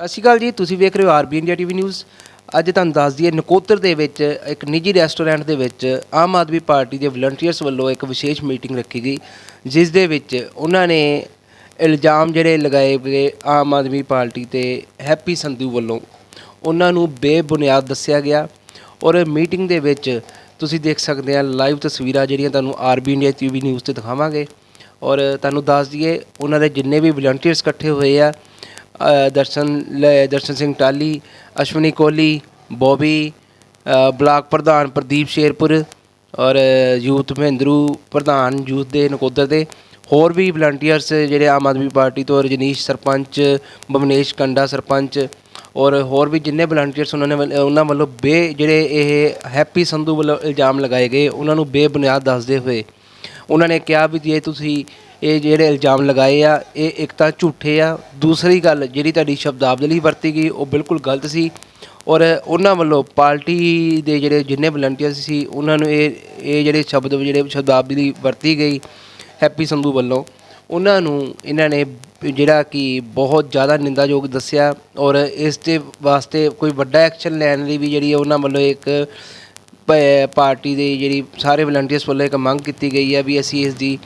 ਸਤਿ ਸ਼੍ਰੀ ਅਕਾਲ ਜੀ, ਤੁਸੀਂ ਵੇਖ ਰਹੇ ਹੋ ਆਰਬੀ ਇੰਡੀਆ ਟੀਵੀ ਨਿਊਜ਼। ਅੱਜ ਤੁਹਾਨੂੰ ਦੱਸ ਦਈਏ ਨਕੋਤਰ ਦੇ ਵਿੱਚ, ਇੱਕ ਨਿੱਜੀ ਰੈਸਟੋਰੈਂਟ ਦੇ ਵਿੱਚ ਆਮ ਆਦਮੀ ਪਾਰਟੀ ਦੇ ਵਲੰਟੀਅਰਸ ਵੱਲੋਂ ਇੱਕ ਵਿਸ਼ੇਸ਼ ਮੀਟਿੰਗ ਰੱਖੀ ਗਈ, ਜਿਸ ਦੇ ਵਿੱਚ ਉਹਨਾਂ ਨੇ ਇਲਜ਼ਾਮ ਜਿਹੜੇ ਲਗਾਏ ਗਏ ਆਮ ਆਦਮੀ ਪਾਰਟੀ ਤੇ ਹੈਪੀ ਸੰਧੂ ਵੱਲੋਂ। ਉਹਨਾਂ ਨੂੰ ਬੇਬੁਨਿਆਦ ਦੱਸਿਆ ਗਿਆ ਔਰ ਮੀਟਿੰਗ ਦੇ ਵਿੱਚ ਤੁਸੀਂ ਦੇਖ ਸਕਦੇ ਆ ਲਾਈਵ ਤਸਵੀਰਾਂ ਜਿਹੜੀਆਂ ਤੁਹਾਨੂੰ ਆਰਬੀ ਇੰਡੀਆ ਟੀਵੀ ਨਿਊਜ਼ ਤੇ ਦਿਖਾਵਾਂਗੇ। ਔਰ ਤੁਹਾਨੂੰ ਦੱਸ ਦਈਏ, ਉਹਨਾਂ ਦੇ ਜਿੰਨੇ ਵੀ ਵਲੰਟੀਅਰਸ ਇਕੱਠੇ ਹੋਏ ਆ ਦਰਸ਼ਨ ਲੈ- ਦਰਸ਼ਨ ਸਿੰਘ ਟਾਲੀ ਅਸ਼ਵਨੀ ਕੋਹਲੀ ਬੋਬੀ ਅ, ਬਲਾਕ ਪ੍ਰਧਾਨ ਪ੍ਰਦੀਪ ਸ਼ੇਰਪੁਰ ਔਰ ਯੂਥ ਮਹਿੰਦਰੂ ਪ੍ਰਧਾਨ ਯੂਥ ਦੇ ਨਕੋਦਰ ਦੇ। ਹੋਰ ਵੀ ਵਲੰਟੀਅਰਸ ਜਿਹੜੇ ਆਮ ਆਦਮੀ ਪਾਰਟੀ ਤੋਂ ਰਜਨੀਸ਼ ਸਰਪੰਚ ਭਵਨੇਸ਼ ਕੰਡਾ ਸਰਪੰਚ ਔਰ ਹੋਰ ਵੀ ਜਿੰਨੇ ਵਲੰਟੀਅਰਸ ਉਹਨਾਂ ਨੇ ਵੱਲ- ਉਹਨਾਂ ਵੱਲੋਂ ਬੇ ਜਿਹੜੇ ਇਹ ਹੈਪੀ ਸੰਧੂ ਵੱਲੋਂ ਇਲਜ਼ਾਮ ਲਗਾਏ ਗਏ ਉਹਨਾਂ ਨੂੰ ਬੇਬੁਨਿਆਦ ਦੱਸਦੇ ਹੋਏ। ਉਹਨਾਂ ਨੇ ਕਿਹਾ ਵੀ ਜੇ ਤੁਸੀਂ ਇਹ ਜਿਹੜੇ ਇਲਜ਼ਾਮ ਲਗਾਏ ਆ, ਇਹ ਇੱਕ ਤਾਂ ਝੂਠੇ ਆ। ਦੂਸਰੀ ਗੱਲ ਜਿਹੜੀ ਤੁਹਾਡੀ ਸ਼ਬਦਾਵਲੀ ਵਰਤੀ ਗਈ, ਉਹ ਬਿਲਕੁਲ ਗਲਤ ਸੀ। ਔਰ ਉਹਨਾਂ ਵੱਲੋਂ ਪਾਰਟੀ ਦੇ ਜਿਹੜੇ ਜਿੰਨੇ ਵਲੰਟੀਅਰਸ ਸੀ ਉਹਨਾਂ ਨੂੰ ਇਹ ਇਹ ਜਿਹੜੇ ਸ਼ਬਦ, ਜਿਹੜੇ ਸ਼ਬਦਾਵਲੀ ਵਰਤੀ ਗਈ, ਹੈਪੀ ਸੰਧੂ ਵੱਲੋਂ। ਉਹਨਾਂ ਨੂੰ ਇਹਨਾਂ ਨੇ ਜਿਹੜਾ ਕਿ ਬਹੁਤ ਜ਼ਿਆਦਾ ਨਿੰਦਾਯੋਗ ਦੱਸਿਆ ਔਰ ਇਸ ਦੇ ਵਾਸਤੇ ਕੋਈ ਵੱਡਾ ਐਕਸ਼ਨ ਲੈਣ ਲਈ ਵੀ ਜਿਹੜੀ ਉਹਨਾਂ ਵੱਲੋਂ ਇੱਕ ਪਾਰਟੀ ਦੇ ਜਿਹੜੀ ਸਾਰੇ ਵਲੰਟੀਅਰਸ ਵੱਲੋਂ ਇੱਕ ਮੰਗ ਕੀਤੀ ਗਈ ਹੈ ਵੀ ਅਸੀਂ ਇਸ ਦੀ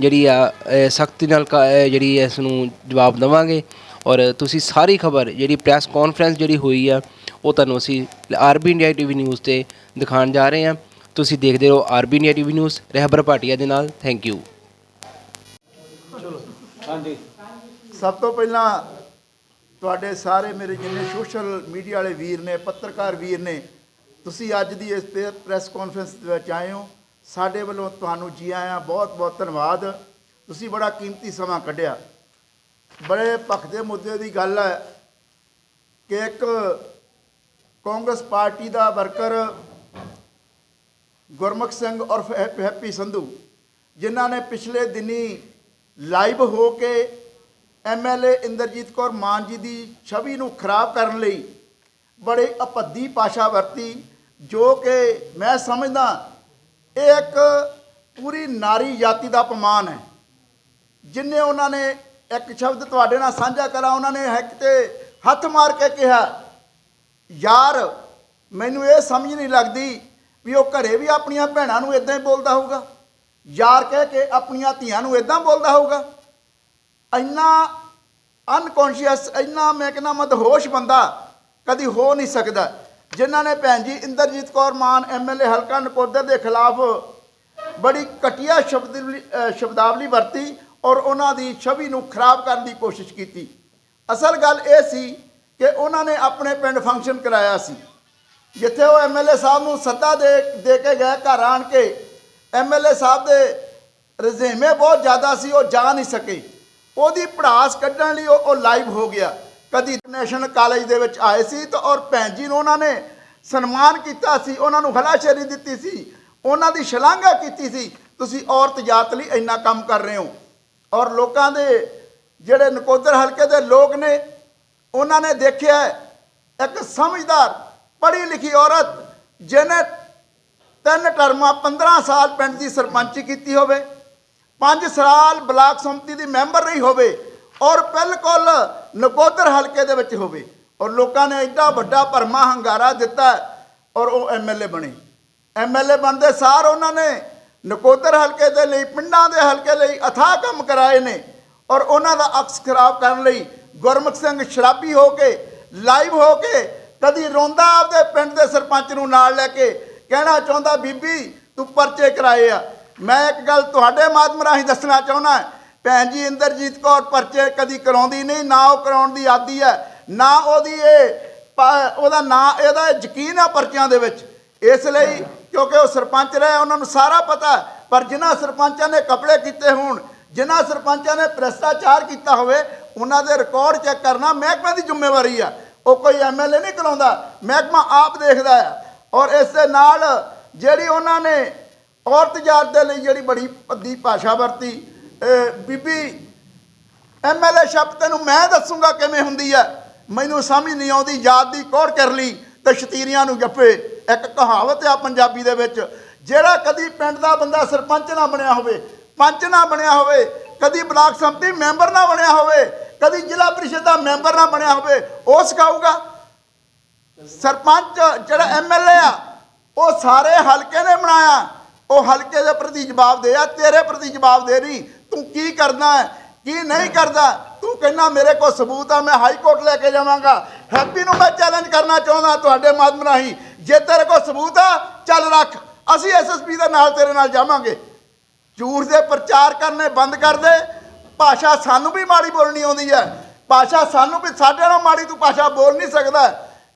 ਜਿਹੜੀ ਆ ਸਖਤੀ ਨਾਲ ਜਿਹੜੀ ਇਸ ਨੂੰ ਜਵਾਬ ਦੇਵਾਂਗੇ। ਔਰ ਤੁਸੀਂ ਸਾਰੀ ਖਬਰ ਜਿਹੜੀ ਪ੍ਰੈਸ ਕਾਨਫਰੰਸ ਜਿਹੜੀ ਹੋਈ ਆ ਉਹ ਤੁਹਾਨੂੰ ਅਸੀਂ ਆਰਬੀ ਇੰਡੀਆ ਟੀਵੀ ਨਿਊਜ਼ ਤੇ ਦਿਖਾਉਣ ਜਾ ਰਹੇ ਹਾਂ। ਤੁਸੀਂ ਦੇਖਦੇ ਰਹੋ RB India TV news. Rehbar Bhatia ਦੇ ਨਾਲ ਥੈਂਕ ਯੂ ਸਭ ਤੋਂ ਪਹਿਲਾਂ ਤੁਹਾਡੇ ਸਾਰੇ ਮੇਰੇ ਜਿੰਨੇ ਸੋਸ਼ਲ ਮੀਡੀਆ ਵਾਲੇ ਵੀਰ ਨੇ ਪੱਤਰਕਾਰ ਵੀਰ ਨੇ ਤੁਸੀਂ ਅੱਜ ਦੀ ਇਸ ਪ੍ਰੈਸ ਕਾਨਫਰੰਸ ਦੇ ਵਿੱਚ ਆਏ ਹੋ। ਸਾਡੇ ਵੱਲੋਂ ਤੁਹਾਨੂੰ ਜੀ ਆਇਆਂ ਬਹੁਤ ਬਹੁਤ ਧੰਨਵਾਦ। ਤੁਸੀਂ ਬੜਾ ਕੀਮਤੀ ਸਮਾਂ ਕੱਢਿਆ। ਬੜੇ ਭਖਦੇ ਮੁੱਦੇ ਦੀ ਗੱਲ ਹੈ ਕਿ ਇੱਕ ਕਾਂਗਰਸ ਪਾਰਟੀ ਦਾ ਵਰਕਰ ਗੁਰਮੁਖ ਸਿੰਘ ਉਰਫ ਹੈਪ- ਹੈਪੀ ਸੰਧੂ, ਜਿਨ੍ਹਾਂ ਨੇ ਪਿਛਲੇ ਦਿਨੀ ਲਾਈਵ ਹੋ ਕੇ ਐਮਐਲਏ ਇੰਦਰਜੀਤ ਕੌਰ ਮਾਨ ਜੀ ਦੀ ਛਵੀ ਨੂੰ ਖਰਾਬ ਕਰਨ ਲਈ ਬੜੇ ਅਪੱਦੀ ਭਾਸ਼ਾ ਵਰਤੀ, ਜੋ ਕਿ ਮੈਂ ਸਮਝਦਾ ਇਹ ਇੱਕ ਪੂਰੀ ਨਾਰੀ ਜਾਤੀ ਦਾ ਅਪਮਾਨ ਹੈ। ਜਿੰਨੇ ਉਹਨਾਂ ਨੇ ਇੱਕ ਸ਼ਬਦ ਤੁਹਾਡੇ ਨਾਲ ਸਾਂਝਾ ਕਰਾਂ, ਉਹਨਾਂ ਨੇ ਹੱਕ ਤੇ ਹੱਥ ਮਾਰ ਕੇ ਕਿਹਾ, ਯਾਰ, ਮੈਨੂੰ ਇਹ ਸਮਝ ਨਹੀਂ ਲੱਗਦੀ ਵੀ ਉਹ ਘਰੇ ਵੀ ਆਪਣੀਆਂ ਭੈਣਾਂ ਨੂੰ ਇਦਾਂ ਹੀ ਬੋਲਦਾ ਹੋਊਗਾ। ਯਾਰ ਕਹਿ ਕੇ ਆਪਣੀਆਂ ਧੀਆਂ ਨੂੰ ਇਦਾਂ ਬੋਲਦਾ ਹੋਊਗਾ। ਇੰਨਾ ਅਨਕੌਂਸ਼ੀਅਸ ਇੰਨਾ ਮੈਂ ਕਹਿੰਦਾ ਮਦਹੋਸ਼ ਬੰਦਾ ਕਦੀ ਹੋ ਨਹੀਂ ਸਕਦਾ। ਜਿਨ੍ਹਾਂ ਨੇ ਭੈਣ ਜੀ ਇੰਦਰਜੀਤ ਕੌਰ ਮਾਨ ਐਮਐਲਏ ਹਲਕਾ ਨਕੋਦਰ ਦੇ ਖਿਲਾਫ ਬੜੀ ਘਟੀਆ ਸ਼ਬਦ ਸ਼ਬਦਾਵਲੀ ਵਰਤੀ ਔਰ ਉਹਨਾਂ ਦੀ ਛਵੀ ਨੂੰ ਖਰਾਬ ਕਰਨ ਦੀ ਕੋਸ਼ਿਸ਼ ਕੀਤੀ। ਅਸਲ ਗੱਲ ਇਹ ਸੀ ਕਿ ਉਹਨਾਂ ਨੇ ਆਪਣੇ ਪਿੰਡ ਫੰਕਸ਼ਨ ਕਰਾਇਆ ਸੀ। ਜਿੱਥੇ ਉਹ ਐਮਐਲਏ ਸਾਹਿਬ ਨੂੰ ਸੱਦਾ ਦੇ ਦੇ ਕੇ ਗਏ ਘਰ ਆਣ ਕੇ ਐਮਐਲਏ ਸਾਹਿਬ ਦੇ ਰਜ਼ੇਮੇ ਬਹੁਤ ਜ਼ਿਆਦਾ ਸੀ, ਉਹ ਜਾ ਨਹੀਂ ਸਕੇ। ਉਹਦੀ ਪੜਾਸ ਕੱਢਣ ਲਈ ਉਹ ਲਾਈਵ ਹੋ ਗਿਆ। ਕਦੀ ਨੈਸ਼ਨਲ ਕਾਲਜ ਦੇ ਵਿੱਚ ਆਏ ਸੀ ਤਾਂ ਔਰ ਭੈਣ ਜੀ ਨੂੰ ਉਹਨਾਂ ਨੇ ਸਨਮਾਨ ਕੀਤਾ ਸੀ, ਉਹਨਾਂ ਨੂੰ ਹਲਾਸ਼ੇਰੀ ਦਿੱਤੀ ਸੀ, ਉਹਨਾਂ ਦੀ ਸ਼ਲਾਘਾ ਕੀਤੀ ਸੀ, ਤੁਸੀਂ ਔਰਤ ਜਾਤ ਲਈ ਇੰਨਾ ਕੰਮ ਕਰ ਰਹੇ ਹੋ। ਔਰ ਲੋਕਾਂ ਦੇ ਜਿਹੜੇ ਨਕੋਦਰ ਹਲਕੇ ਦੇ ਲੋਕ ਨੇ, ਉਹਨਾਂ ਨੇ ਦੇਖਿਆ ਇੱਕ ਸਮਝਦਾਰ ਪੜ੍ਹੀ ਲਿਖੀ ਔਰਤ ਜਿਹਨੇ ਤਿੰਨ ਟਰਮਾਂ 15 ਸਾਲ ਪਿੰਡ ਦੀ ਸਰਪੰਚੀ ਕੀਤੀ ਹੋਵੇ 5 ਸਾਲ ਬਲਾਕ ਸੰਮਤੀ ਦੀ ਮੈਂਬਰ ਰਹੀ ਹੋਵੇ ਔਰ ਬਿਲਕੁਲ ਨਕੋਦਰ ਹਲਕੇ ਦੇ ਵਿੱਚ ਹੋਵੇ। ਔਰ ਲੋਕਾਂ ਨੇ ਐਡਾ ਵੱਡਾ ਭਰਮਾ ਹੰਗਾਰਾ ਦਿੱਤਾ ਔਰ ਉਹ ਐਮਐਲਏ ਬਣੇ। ਐਮਐਲਏ ਬਣਦੇ ਸਾਰ ਉਹਨਾਂ ਨੇ ਨਕੋਦਰ ਹਲਕੇ ਦੇ ਲਈ, ਪਿੰਡਾਂ ਦੇ ਹਲਕੇ ਲਈ ਅਥਾਹ ਕੰਮ ਕਰਾਏ ਨੇ। ਔਰ ਉਹਨਾਂ ਦਾ ਅਕਸ ਖਰਾਬ ਕਰਨ ਲਈ ਗੁਰਮੁਖ ਸਿੰਘ ਸ਼ਰਾਬੀ ਹੋ ਕੇ, ਲਾਈਵ ਹੋ ਕੇ, ਕਦੀ ਰੋਂਦਾ ਆਪਦੇ ਪਿੰਡ ਦੇ ਸਰਪੰਚ ਨੂੰ ਨਾਲ ਲੈ ਕੇ, ਕਹਿਣਾ ਚਾਹੁੰਦਾ, ਬੀਬੀ, ਤੂੰ ਪਰਚੇ ਕਰਾਏ ਆ। ਮੈਂ ਇੱਕ ਗੱਲ ਤੁਹਾਡੇ ਮਾਧਿਅਮ ਰਾਹੀਂ ਦੱਸਣਾ ਚਾਹੁੰਦਾ ਭੈਣ ਜੀ, ਇੰਦਰਜੀਤ ਕੌਰ ਪਰਚੇ ਕਦੀ ਕਰਾਉਂਦੀ ਨਹੀਂ, ਨਾ ਉਹ ਕਰਾਉਣ ਦੀ ਆਦੀ ਹੈ, ਨਾ ਉਹਦੀ ਇਹ ਉਹਦਾ ਨਾਂ, ਇਹਦਾ ਯਕੀਨ ਆ ਪਰਚਿਆਂ ਦੇ ਵਿੱਚ। ਇਸ ਲਈ ਕਿਉਂਕਿ ਉਹ ਸਰਪੰਚ ਰਹੇ, ਉਹਨਾਂ ਨੂੰ ਸਾਰਾ ਪਤਾ ਪਰ ਜਿਨ੍ਹਾਂ ਸਰਪੰਚਾਂ ਨੇ ਕਪੜੇ ਕੀਤੇ ਹੋਣ, ਜਿਨ੍ਹਾਂ ਸਰਪੰਚਾਂ ਨੇ ਭ੍ਰਿਸ਼ਟਾਚਾਰ ਕੀਤਾ ਹੋਵੇ, ਉਹਨਾਂ ਦੇ ਰਿਕਾਰਡ ਚੈੱਕ ਕਰਨਾ ਮਹਿਕਮੇ ਦੀ ਜ਼ਿੰਮੇਵਾਰੀ ਆ। ਉਹ ਕੋਈ ਐਮਐਲਏ ਨਹੀਂ ਕਰਾਉਂਦਾ, ਮਹਿਕਮਾ ਆਪ ਦੇਖਦਾ ਆ। ਔਰ ਇਸ ਦੇ ਨਾਲ ਜਿਹੜੀ ਉਹਨਾਂ ਨੇ ਔਰਤ ਜਾਤ ਦੇ ਲਈ ਜਿਹੜੀ ਬੜੀ ਭੱਦੀ ਭਾਸ਼ਾ ਵਰਤੀ ਬੀਬੀ ਐਮਐਲਏ ਸ਼ਬਦ ਤੈਨੂੰ ਮੈਂ ਦੱਸੂਗਾ ਕਿਵੇਂ ਹੁੰਦੀ ਹੈ ਮੈਨੂੰ ਸਮਝ ਨਹੀਂ ਆਉਂਦੀ, ਯਾਦ ਦੀ ਕੋੜ ਕਰ ਲਈ, ਤੇ ਸ਼ਤੀਰੀਆਂ ਨੂੰ ਜੱਫੇ। ਇੱਕ ਕਹਾਵਤ ਆ ਪੰਜਾਬੀ ਦੇ ਵਿੱਚ, ਜਿਹੜਾ ਕਦੀ ਪਿੰਡ ਦਾ ਬੰਦਾ ਸਰਪੰਚ ਨਾ ਬਣਿਆ ਹੋਵੇ, ਪੰਚ ਨਾ ਬਣਿਆ ਹੋਵੇ, ਕਦੀ ਬਲਾਕ ਸੰਮਤੀ ਮੈਂਬਰ ਨਾ ਬਣਿਆ ਹੋਵੇ, ਕਦੀ ਜ਼ਿਲ੍ਹਾ ਪਰਿਸ਼ਦ ਦਾ ਮੈਂਬਰ ਨਾ ਬਣਿਆ ਹੋਵੇ, ਉਹ ਸਿਖਾਊਗਾ। ਸਰਪੰਚ ਜਿਹੜਾ ਐਮਐਲਏ ਆ, ਉਹ ਸਾਰੇ ਹਲਕੇ ਨੇ ਬਣਾਇਆ। ਉਹ ਹਲਕੇ ਦੇ ਪ੍ਰਤੀ ਜਵਾਬ ਦੇ ਆ, ਤੇਰੇ ਪ੍ਰਤੀ ਜਵਾਬ ਦੇ ਰਹੀ ਤੂੰ ਕੀ ਕਰਦਾ ਕੀ ਨਹੀਂ ਕਰਦਾ? ਤੂੰ ਕਹਿੰਦਾ, ਮੇਰੇ ਕੋਲ ਸਬੂਤ ਆ, ਮੈਂ ਹਾਈ ਕੋਰਟ ਲੈ ਕੇ ਜਾਵਾਂਗਾ। ਹੈਪੀ ਨੂੰ ਮੈਂ ਚੈਲੰਜ ਕਰਨਾ ਚਾਹੁੰਦਾ, ਤੁਹਾਡੇ ਮਾਧਿਅਮ ਰਾਹੀਂ। ਜੇ ਤੇਰੇ ਕੋਲ ਸਬੂਤ ਆ, ਚੱਲ ਰੱਖ। ਅਸੀਂ ਐਸਐਸਪੀ ਦੇ ਨਾਲ ਤੇਰੇ ਨਾਲ ਜਾਵਾਂਗੇ। ਝੂਠ ਦੇ ਪ੍ਰਚਾਰ ਕਰਨੇ ਬੰਦ ਕਰ ਦੇ। ਭਾਸ਼ਾ ਸਾਨੂੰ ਵੀ ਮਾੜੀ ਬੋਲਣੀ ਆਉਂਦੀ ਹੈ। ਭਾਸ਼ਾ ਸਾਨੂੰ ਵੀ, ਸਾਡੇ ਨਾਲ ਮਾੜੀ ਤੂੰ ਭਾਸ਼ਾ ਬੋਲ ਨਹੀਂ ਸਕਦਾ।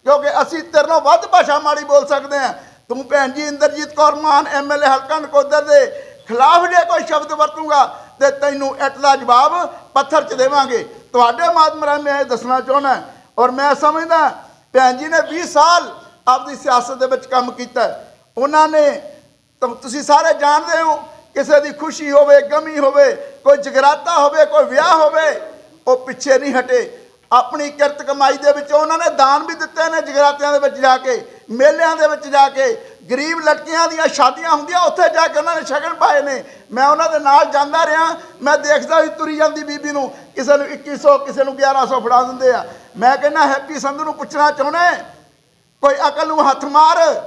ਕਿਉਂਕਿ ਅਸੀਂ ਤੇਰੇ ਨਾਲ ਵੱਧ ਭਾਸ਼ਾ ਮਾੜੀ ਬੋਲ ਸਕਦੇ ਹਾਂ। ਤੂੰ ਭੈਣ ਜੀ ਇੰਦਰਜੀਤ ਕੌਰ ਮਾਨ ਐਮਐਲਏ ਹਲਕਾ ਨਕੋਦਰ ਦੇ ਖਿਲਾਫ ਜੇ ਕੋਈ ਸ਼ਬਦ ਵਰਤੂਗਾ, ਤੇ ਤੈਨੂੰ ਇੱਟ ਦਾ ਜਵਾਬ ਪੱਥਰ 'ਚ ਦੇਵਾਂਗੇ। ਤੁਹਾਡੇ ਮਾਧਿਅਮ ਰਾਹੀਂ ਮੈਂ ਇਹ ਦੱਸਣਾ ਚਾਹੁੰਦਾ ਔਰ ਮੈਂ ਸਮਝਦਾ ਭੈਣ ਜੀ ਨੇ 20 ਸਾਲ ਆਪਦੀ ਸਿਆਸਤ ਦੇ ਵਿੱਚ ਕੰਮ ਕੀਤਾ ਉਹਨਾਂ ਨੇ ਤੁਸੀਂ ਸਾਰੇ ਜਾਣਦੇ ਹੋ, ਕਿਸੇ ਦੀ ਖੁਸ਼ੀ ਹੋਵੇ, ਗਮੀ ਹੋਵੇ, ਕੋਈ ਜਗਰਾਤਾ ਹੋਵੇ, ਕੋਈ ਵਿਆਹ ਹੋਵੇ, ਉਹ ਪਿੱਛੇ ਨਹੀਂ ਹਟੇ। ਆਪਣੀ ਕਿਰਤ ਕਮਾਈ ਦੇ ਵਿੱਚ ਉਹਨਾਂ ਨੇ ਦਾਨ ਵੀ ਦਿੱਤੇ ਨੇ ਜਗਰਾਤਿਆਂ ਦੇ ਵਿੱਚ ਜਾ ਕੇ। ਮੇਲਿਆਂ ਦੇ ਵਿੱਚ ਜਾ ਕੇ ਗਰੀਬ ਲੜਕੀਆਂ ਦੀਆਂ ਸ਼ਾਦੀਆਂ ਹੁੰਦੀਆਂ, ਉੱਥੇ ਜਾ ਕੇ ਉਹਨਾਂ ਨੇ ਸ਼ਗਨ ਪਾਏ ਨੇ। ਮੈਂ ਉਹਨਾਂ ਦੇ ਨਾਲ ਜਾਂਦਾ ਰਿਹਾ, ਮੈਂ ਦੇਖਦਾ ਸੀ ਤੁਰੀ ਜਾਂਦੀ ਬੀਬੀ ਨੂੰ, ਕਿਸੇ ਨੂੰ 2100 ਕਿਸੇ ਨੂੰ 1100 ਫੜਾ ਦਿੰਦੇ ਆ। ਮੈਂ ਕਹਿੰਦਾ, ਹੈਪੀ ਸੰਧੂ ਨੂੰ ਪੁੱਛਣਾ ਚਾਹੁੰਦਾ ਕੋਈ ਅਕਲ ਨੂੰ ਹੱਥ ਮਾਰ।